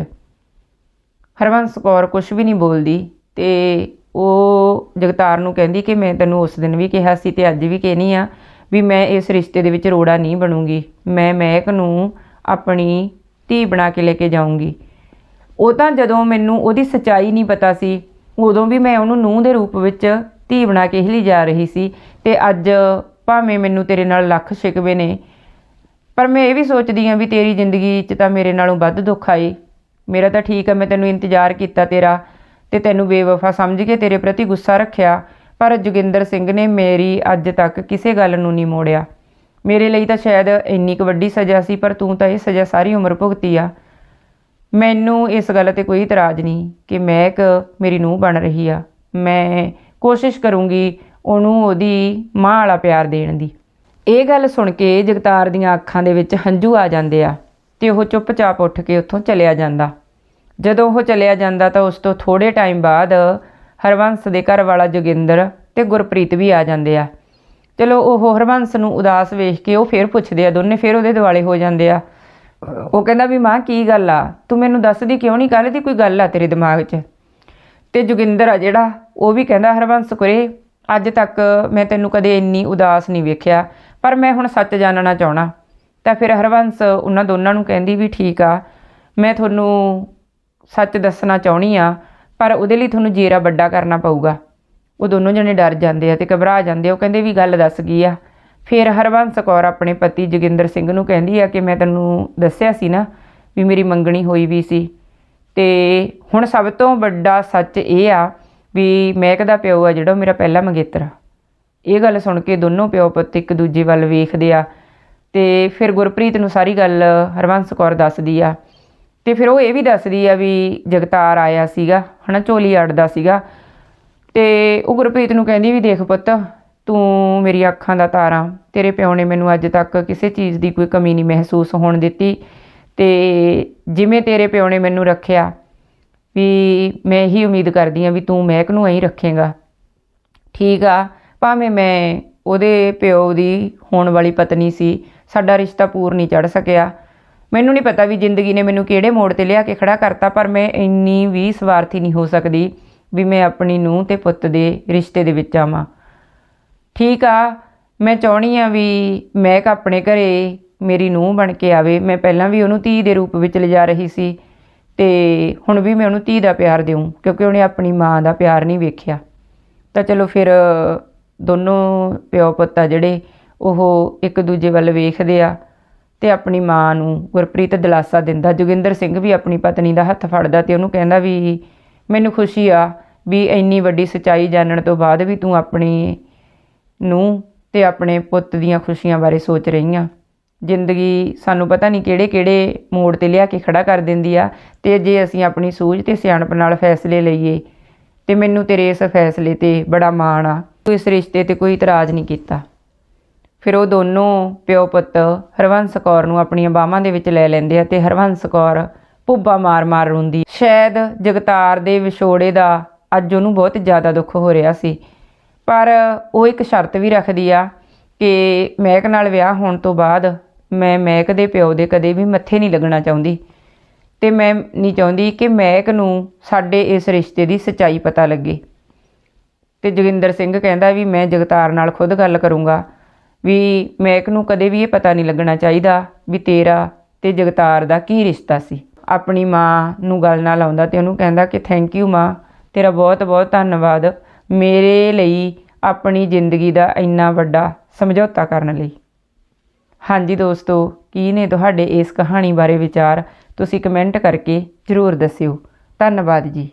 [SPEAKER 1] ਹਰਵੰਸ ਕੌਰ ਕੁਝ ਵੀ ਨਹੀਂ ਬੋਲਦੀ ਤੇ ਉਹ ਜਗਤਾਰ ਨੂੰ ਕਹਿੰਦੀ ਕਿ ਮੈਂ ਤੈਨੂੰ ਉਸ ਦਿਨ ਵੀ ਕਿਹਾ ਸੀ ਤੇ ਅੱਜ ਵੀ ਕਹਿਨੀ ਆ ਵੀ ਮੈਂ ਇਸ ਰਿਸ਼ਤੇ ਦੇ ਵਿੱਚ ਰੋੜਾ ਨਹੀਂ ਬਣੂੰਗੀ। ਮੈਂ ਮਹਿਕ ਨੂੰ ਆਪਣੀ ਧੀ ਬਣਾ ਕੇ ਲੈ ਕੇ ਜਾਊਂਗੀ। ਉਹ ਤਾਂ ਜਦੋਂ ਮੈਨੂੰ ਉਹਦੀ ਸੱਚਾਈ ਨਹੀਂ ਪਤਾ ਸੀ, ਉਦੋਂ ਵੀ ਮੈਂ ਉਹਨੂੰ ਨੂੰਹ ਦੇ ਰੂਪ ਵਿੱਚ ਧੀ ਬਣਾ ਕੇ ਹੀ ਜਾ ਰਹੀ ਸੀ ਤੇ ਅੱਜ ਭਾਵੇਂ ਮੈਨੂੰ ਤੇਰੇ ਨਾਲ ਲੱਖ ਸ਼ਿਕਵੇ ਨੇ, ਪਰ ਮੈਂ ਇਹ ਵੀ ਸੋਚਦੀ ਹਾਂ ਵੀ ਤੇਰੀ ਜ਼ਿੰਦਗੀ 'ਚ ਤਾਂ ਮੇਰੇ ਨਾਲੋਂ ਵੱਧ ਦੁੱਖ ਆਏ। ਮੇਰਾ ਤਾਂ ਠੀਕ ਹੈ ਮੈਂ ਤੈਨੂੰ ਇੰਤਜ਼ਾਰ ਕੀਤਾ ਤੇਰਾ ਤੇ ਤੈਨੂੰ ਬੇਵਫਾ ਸਮਝ ਕੇ ਤੇਰੇ ਪ੍ਰਤੀ ਗੁੱਸਾ ਰੱਖਿਆ, ਪਰ ਜੋਗਿੰਦਰ ਸਿੰਘ ਨੇ ਮੇਰੀ ਅੱਜ ਤੱਕ ਕਿਸੇ ਗੱਲ ਨੂੰ ਨਹੀਂ ਮੋੜਿਆ। ਮੇਰੇ ਲਈ ਤਾਂ ਸ਼ਾਇਦ ਇੰਨੀ ਕੁ ਵੱਡੀ ਸਜ਼ਾ ਸੀ, ਪਰ ਤੂੰ ਤਾਂ ਇਹ ਸਜ਼ਾ ਸਾਰੀ ਉਮਰ ਭੁਗਤੀ ਆ। ਮੈਨੂੰ ਇਸ ਗੱਲ ਤੇ ਕੋਈ ਇਤਰਾਜ਼ ਨਹੀਂ ਕਿ ਮੈਂ ਇੱਕ ਮੇਰੀ ਨੂੰਹ ਬਣ ਰਹੀ ਆ। ਮੈਂ ਕੋਸ਼ਿਸ਼ ਕਰੂੰਗੀ ਉਹਨੂੰ ਉਹਦੀ ਮਾਂ ਵਾਲਾ ਪਿਆਰ ਦੇਣ ਦੀ। ਇਹ ਗੱਲ ਸੁਣ ਕੇ ਜਗਤਾਰ ਦੀਆਂ ਅੱਖਾਂ ਦੇ ਵਿੱਚ ਹੰਝੂ ਆ ਜਾਂਦੇ ਆ ਤੇ ਉਹ ਚੁੱਪਚਾਪ ਉੱਠ ਕੇ ਉੱਥੋਂ ਚਲਿਆ ਜਾਂਦਾ। ਜਦੋਂ ਉਹ ਚਲਿਆ ਜਾਂਦਾ ਤਾਂ ਉਸ ਤੋਂ ਥੋੜੇ ਟਾਈਮ ਬਾਅਦ ਹਰਵੰਸ ਦੇ ਘਰ ਵਾਲਾ ਜੋਗਿੰਦਰ ਤੇ ਗੁਰਪ੍ਰੀਤ ਵੀ ਆ ਜਾਂਦੇ ਆ। ਚਲੋ ਉਹ ਹਰਬੰਸ ਨੂੰ ਉਦਾਸ ਵੇਖ ਕੇ ਉਹ ਫੇਰ ਪੁੱਛਦੇ ਆ ਦੋਨੇ, ਫੇਰ ਉਹਦੇ ਦਿਵਾਲੇ ਹੋ ਜਾਂਦੇ ਆ। ਉਹ ਕਹਿੰਦਾ ਵੀ ਮਾਂ, ਕੀ ਗੱਲ ਆ? ਤੂੰ ਮੈਨੂੰ ਦੱਸਦੀ ਕਿਉਂ ਨਹੀਂ ਕੱਲ੍ਹ ਦੀ ਕੋਈ ਗੱਲ ਆ ਤੇਰੇ ਦਿਮਾਗ 'ਚ? ਤੇ ਜੋਗਿੰਦਰ ਆ ਜਿਹੜਾ, ਉਹ ਵੀ ਕਹਿੰਦਾ ਹਰਬੰਸ ਕੁਰੇ, ਅੱਜ ਤੱਕ ਮੈਂ ਤੈਨੂੰ ਕਦੇ ਇੰਨੀ ਉਦਾਸ ਨਹੀਂ ਵੇਖਿਆ, ਪਰ ਮੈਂ ਹੁਣ ਸੱਚ ਜਾਣਨਾ ਚਾਹਣਾ ਤਾਂ ਫਿਰ ਹਰਬੰਸ ਉਹਨਾਂ ਦੋਨਾਂ ਨੂੰ ਕਹਿੰਦੀ ਵੀ ਠੀਕ ਆ, ਮੈਂ ਤੁਹਾਨੂੰ ਸੱਚ ਦੱਸਣਾ ਚਾਹਣੀ ਆ, ਪਰ ਉਹਦੇ ਲਈ ਤੁਹਾਨੂੰ ਜੇਰਾ ਵੱਡਾ ਕਰਨਾ ਪਊਗਾ। ਉਹ ਦੋਨੋਂ ਜਣੇ ਡਰ ਜਾਂਦੇ ਆ ਤੇ ਘਬਰਾ ਜਾਂਦੇ ਆ। ਉਹ ਕਹਿੰਦੇ ਵੀ ਗੱਲ ਦੱਸ ਗਈ ਆ। ਫਿਰ ਹਰਵੰਸ ਕੌਰ ਆਪਣੇ ਪਤੀ ਜੋਗਿੰਦਰ ਸਿੰਘ ਨੂੰ ਕਹਿੰਦੀ ਆ ਕਿ ਮੈਂ ਤੈਨੂੰ ਦੱਸਿਆ ਸੀ ਨਾ ਵੀ ਮੇਰੀ ਮੰਗਣੀ ਹੋਈ ਵੀ ਸੀ। ਤੇ ਹੁਣ ਸਭ ਤੋਂ ਵੱਡਾ ਸੱਚ ਇਹ ਆ ਵੀ ਮਹਿਕ ਦਾ ਪਿਓ ਆ ਜਿਹੜਾ ਉਹ ਮੇਰਾ ਪਹਿਲਾ ਮੰਗੇਤਰ ਆ। ਇਹ ਗੱਲ ਸੁਣ ਕੇ ਦੋਨੋਂ ਪਿਓ ਪੁੱਤ ਇੱਕ ਦੂਜੇ ਵੱਲ ਵੇਖਦੇ ਆ। ਤੇ ਫਿਰ ਗੁਰਪ੍ਰੀਤ ਨੂੰ ਸਾਰੀ ਗੱਲ ਹਰਵੰਸ ਕੌਰ ਦੱਸਦੀ ਆ। ਤੇ ਫਿਰ ਉਹ ਇਹ ਵੀ ਦੱਸਦੀ ਆ ਵੀ ਜਗਤਾਰ ਆਇਆ ਸੀਗਾ, ਹਨਾ, ਝੋਲੀ ਅੜਦਾ ਸੀਗਾ। ਤੇ ਉਹ ਗੁਰਪ੍ਰੀਤ ਨੂੰ ਕਹਿੰਦੀ ਵੀ ਦੇਖ ਪੁੱਤ, ਤੂੰ ਮੇਰੀ ਅੱਖਾਂ ਦਾ ਤਾਰਾ, ਤੇਰੇ ਪਿਓ ਨੇ ਮੈਨੂੰ ਅੱਜ ਤੱਕ ਕਿਸੇ ਚੀਜ਼ ਦੀ ਕੋਈ ਕਮੀ ਨਹੀਂ ਮਹਿਸੂਸ ਹੋਣ ਦਿੱਤੀ ਤੇ ਜਿਵੇਂ ਤੇਰੇ ਪਿਓ ਨੇ ਮੈਨੂੰ ਰੱਖਿਆ ਵੀ ਮੈਂ ਇਹੀ ਉਮੀਦ ਕਰਦੀ ਆ ਵੀ ਤੂੰ ਮਹਿਕ ਨੂੰ ਐਂ ਰੱਖੇਗਾ। ਠੀਕ ਆ, ਭਾਵੇਂ ਮੈਂ ਉਹਦੇ ਪਿਓ ਦੀ ਹੋਣ ਵਾਲੀ ਪਤਨੀ ਸੀ, ਸਾਡਾ ਰਿਸ਼ਤਾ ਪੂਰ ਨਹੀਂ ਚੜ ਸਕਿਆ। ਮੈਨੂੰ ਨਹੀਂ ਪਤਾ ਵੀ ਜ਼ਿੰਦਗੀ ਨੇ ਮੈਨੂੰ ਕਿਹੜੇ ਮੋੜ ਤੇ ਲਿਆ ਕੇ ਖੜਾ ਕਰਤਾ, ਪਰ ਮੈਂ ਇੰਨੀ ਵੀ ਸਵਾਰਥੀ ਨਹੀਂ ਹੋ ਸਕਦੀ। ਵੀ ਮੈਂ ਆਪਣੀ ਨੂੰਹ ਤੇ ਪੁੱਤ ਦੇ ਰਿਸ਼ਤੇ ਦੇ ਵਿੱਚ ਆਵਾਂ। ਠੀਕ ਆ, ਮੈਂ ਚਾਹਣੀ ਆ ਵੀ ਮਹਿਕ ਆਪਣੇ ਘਰੇ ਮੇਰੀ ਨੂੰਹ ਬਣ ਕੇ ਆਵੇ। ਮੈਂ ਪਹਿਲਾਂ ਵੀ ਉਹਨੂੰ ਧੀ ਦੇ ਰੂਪ ਵਿੱਚ ਲਿਜਾ ਰਹੀ ਸੀ ਤੇ ਹੁਣ ਵੀ ਮੈਂ ਉਹਨੂੰ ਧੀ ਦਾ ਪਿਆਰ ਦਿਉਂ ਕਿਉਂਕਿ ਉਹਨੇ ਆਪਣੀ ਮਾਂ ਦਾ ਪਿਆਰ ਨਹੀਂ ਵੇਖਿਆ। ਤਾਂ ਚਲੋ ਫਿਰ ਦੋਨੋਂ ਪਿਓ ਪੁੱਤ ਆ ਜਿਹੜੇ, ਉਹ ਇੱਕ ਦੂਜੇ ਵੱਲ ਵੇਖਦੇ ਆ ਤੇ ਆਪਣੀ ਮਾਂ ਨੂੰ ਗੁਰਪ੍ਰੀਤ ਦਿਲਾਸਾ ਦਿੰਦਾ। ਜੋਗਿੰਦਰ ਸਿੰਘ ਵੀ ਆਪਣੀ ਪਤਨੀ ਦਾ ਹੱਥ ਫੜਦਾ ਤੇ ਉਹਨੂੰ ਕਹਿੰਦਾ ਵੀ ਮੈਨੂੰ ਖੁਸ਼ੀ ਆ ਵੀ ਇੰਨੀ ਵੱਡੀ ਸੱਚਾਈ ਜਾਣਨ ਤੋਂ ਬਾਅਦ ਵੀ ਤੂੰ ਆਪਣੀ ਨੂੰ ਤੇ ਆਪਣੇ ਪੁੱਤ ਦੀਆਂ ਖੁਸ਼ੀਆਂ ਬਾਰੇ ਸੋਚ ਰਹੀ ਆ। ਜ਼ਿੰਦਗੀ ਸਾਨੂੰ ਪਤਾ ਨਹੀਂ ਕਿਹੜੇ ਕਿਹੜੇ ਮੋੜ ਤੇ ਲਿਆ ਕੇ ਖੜਾ ਕਰ ਦਿੰਦੀ ਆ ਤੇ ਜੇ ਅਸੀਂ ਆਪਣੀ ਸੂਝ ਤੇ ਸਿਆਣਪ ਨਾਲ ਫੈਸਲੇ ਲਈਏ ਤੇ ਮੈਨੂੰ ਤੇਰੇ ਇਸ ਫੈਸਲੇ ਤੇ ਬੜਾ ਮਾਣ ਆ। ਤੂੰ ਇਸ ਰਿਸ਼ਤੇ ਤੇ ਕੋਈ ਇਤਰਾਜ਼ ਨਹੀਂ ਕੀਤਾ। ਫਿਰ ਉਹ ਦੋਨੋਂ ਪਿਓ ਪੁੱਤ ਹਰਵੰਸ ਕੌਰ ਨੂੰ ਆਪਣੀਆਂ ਬਾਹਾਂ ਦੇ ਵਿੱਚ ਲੈ ਲੈਂਦੇ ਆ ਤੇ ਹਰਵੰਸ ਕੌਰ ਭੁੱਬਾ ਮਾਰ-ਮਾਰ ਰੋਂਦੀ ਸ਼ਾਇਦ ਜਗਤਾਰ ਦੇ ਵਿਛੋੜੇ ਦਾ ਅੱਜ ਉਹਨੂੰ ਬਹੁਤ ਜ਼ਿਆਦਾ ਦੁੱਖ ਹੋ ਰਿਹਾ ਸੀ। ਪਰ ਉਹ ਇੱਕ ਸ਼ਰਤ ਵੀ ਰੱਖਦੀ ਆ ਕਿ ਮਹਿਕ ਨਾਲ ਵਿਆਹ ਹੋਣ ਤੋਂ ਬਾਅਦ ਮੈਂ ਮਹਿਕ ਦੇ ਪਿਓ ਦੇ ਕਦੇ ਵੀ ਮੱਥੇ ਨਹੀਂ ਲੱਗਣਾ ਚਾਹੁੰਦੀ। ਤੇ ਮੈਂ ਨਹੀਂ ਚਾਹੁੰਦੀ ਕਿ ਮਹਿਕ ਨੂੰ ਸਾਡੇ ਇਸ ਰਿਸ਼ਤੇ ਦੀ ਸੱਚਾਈ ਪਤਾ ਲੱਗੇ। ਤੇ ਜੋਗਿੰਦਰ ਸਿੰਘ ਕਹਿੰਦਾ ਵੀ ਮੈਂ ਜਗਤਾਰ ਨਾਲ ਖੁਦ ਗੱਲ ਕਰੂੰਗਾ ਵੀ ਮਹਿਕ ਨੂੰ ਕਦੇ ਵੀ ਇਹ ਪਤਾ ਨਹੀਂ ਲੱਗਣਾ ਚਾਹੀਦਾ ਵੀ ਤੇਰਾ ਤੇ ਜਗਤਾਰ ਦਾ ਕੀ ਰਿਸ਼ਤਾ ਸੀ। ਆਪਣੀ ਮਾਂ ਨੂੰ ਗੱਲ ਨਾਲ ਆਉਂਦਾ ਤੇ ਉਹਨੂੰ ਕਹਿੰਦਾ ਕਿ ਥੈਂਕ ਯੂ ਮਾਂ। ਤੇਰਾ ਬਹੁਤ ਬਹੁਤ ਧੰਨਵਾਦ। ਮੇਰੇ ਲਈ ਆਪਣੀ ਜ਼ਿੰਦਗੀ ਦਾ ਇੰਨਾ ਵੱਡਾ ਸਮਝੌਤਾ ਕਰਨ ਲਈ। ਹਾਂਜੀ ਦੋਸਤੋ, ਕੀ ਨੇ ਤੁਹਾਡੇ ਇਸ ਕਹਾਣੀ ਬਾਰੇ ਵਿਚਾਰ? ਤੁਸੀਂ ਕਮੈਂਟ ਕਰਕੇ ਜ਼ਰੂਰ ਦੱਸਿਓ। ਧੰਨਵਾਦ ਜੀ।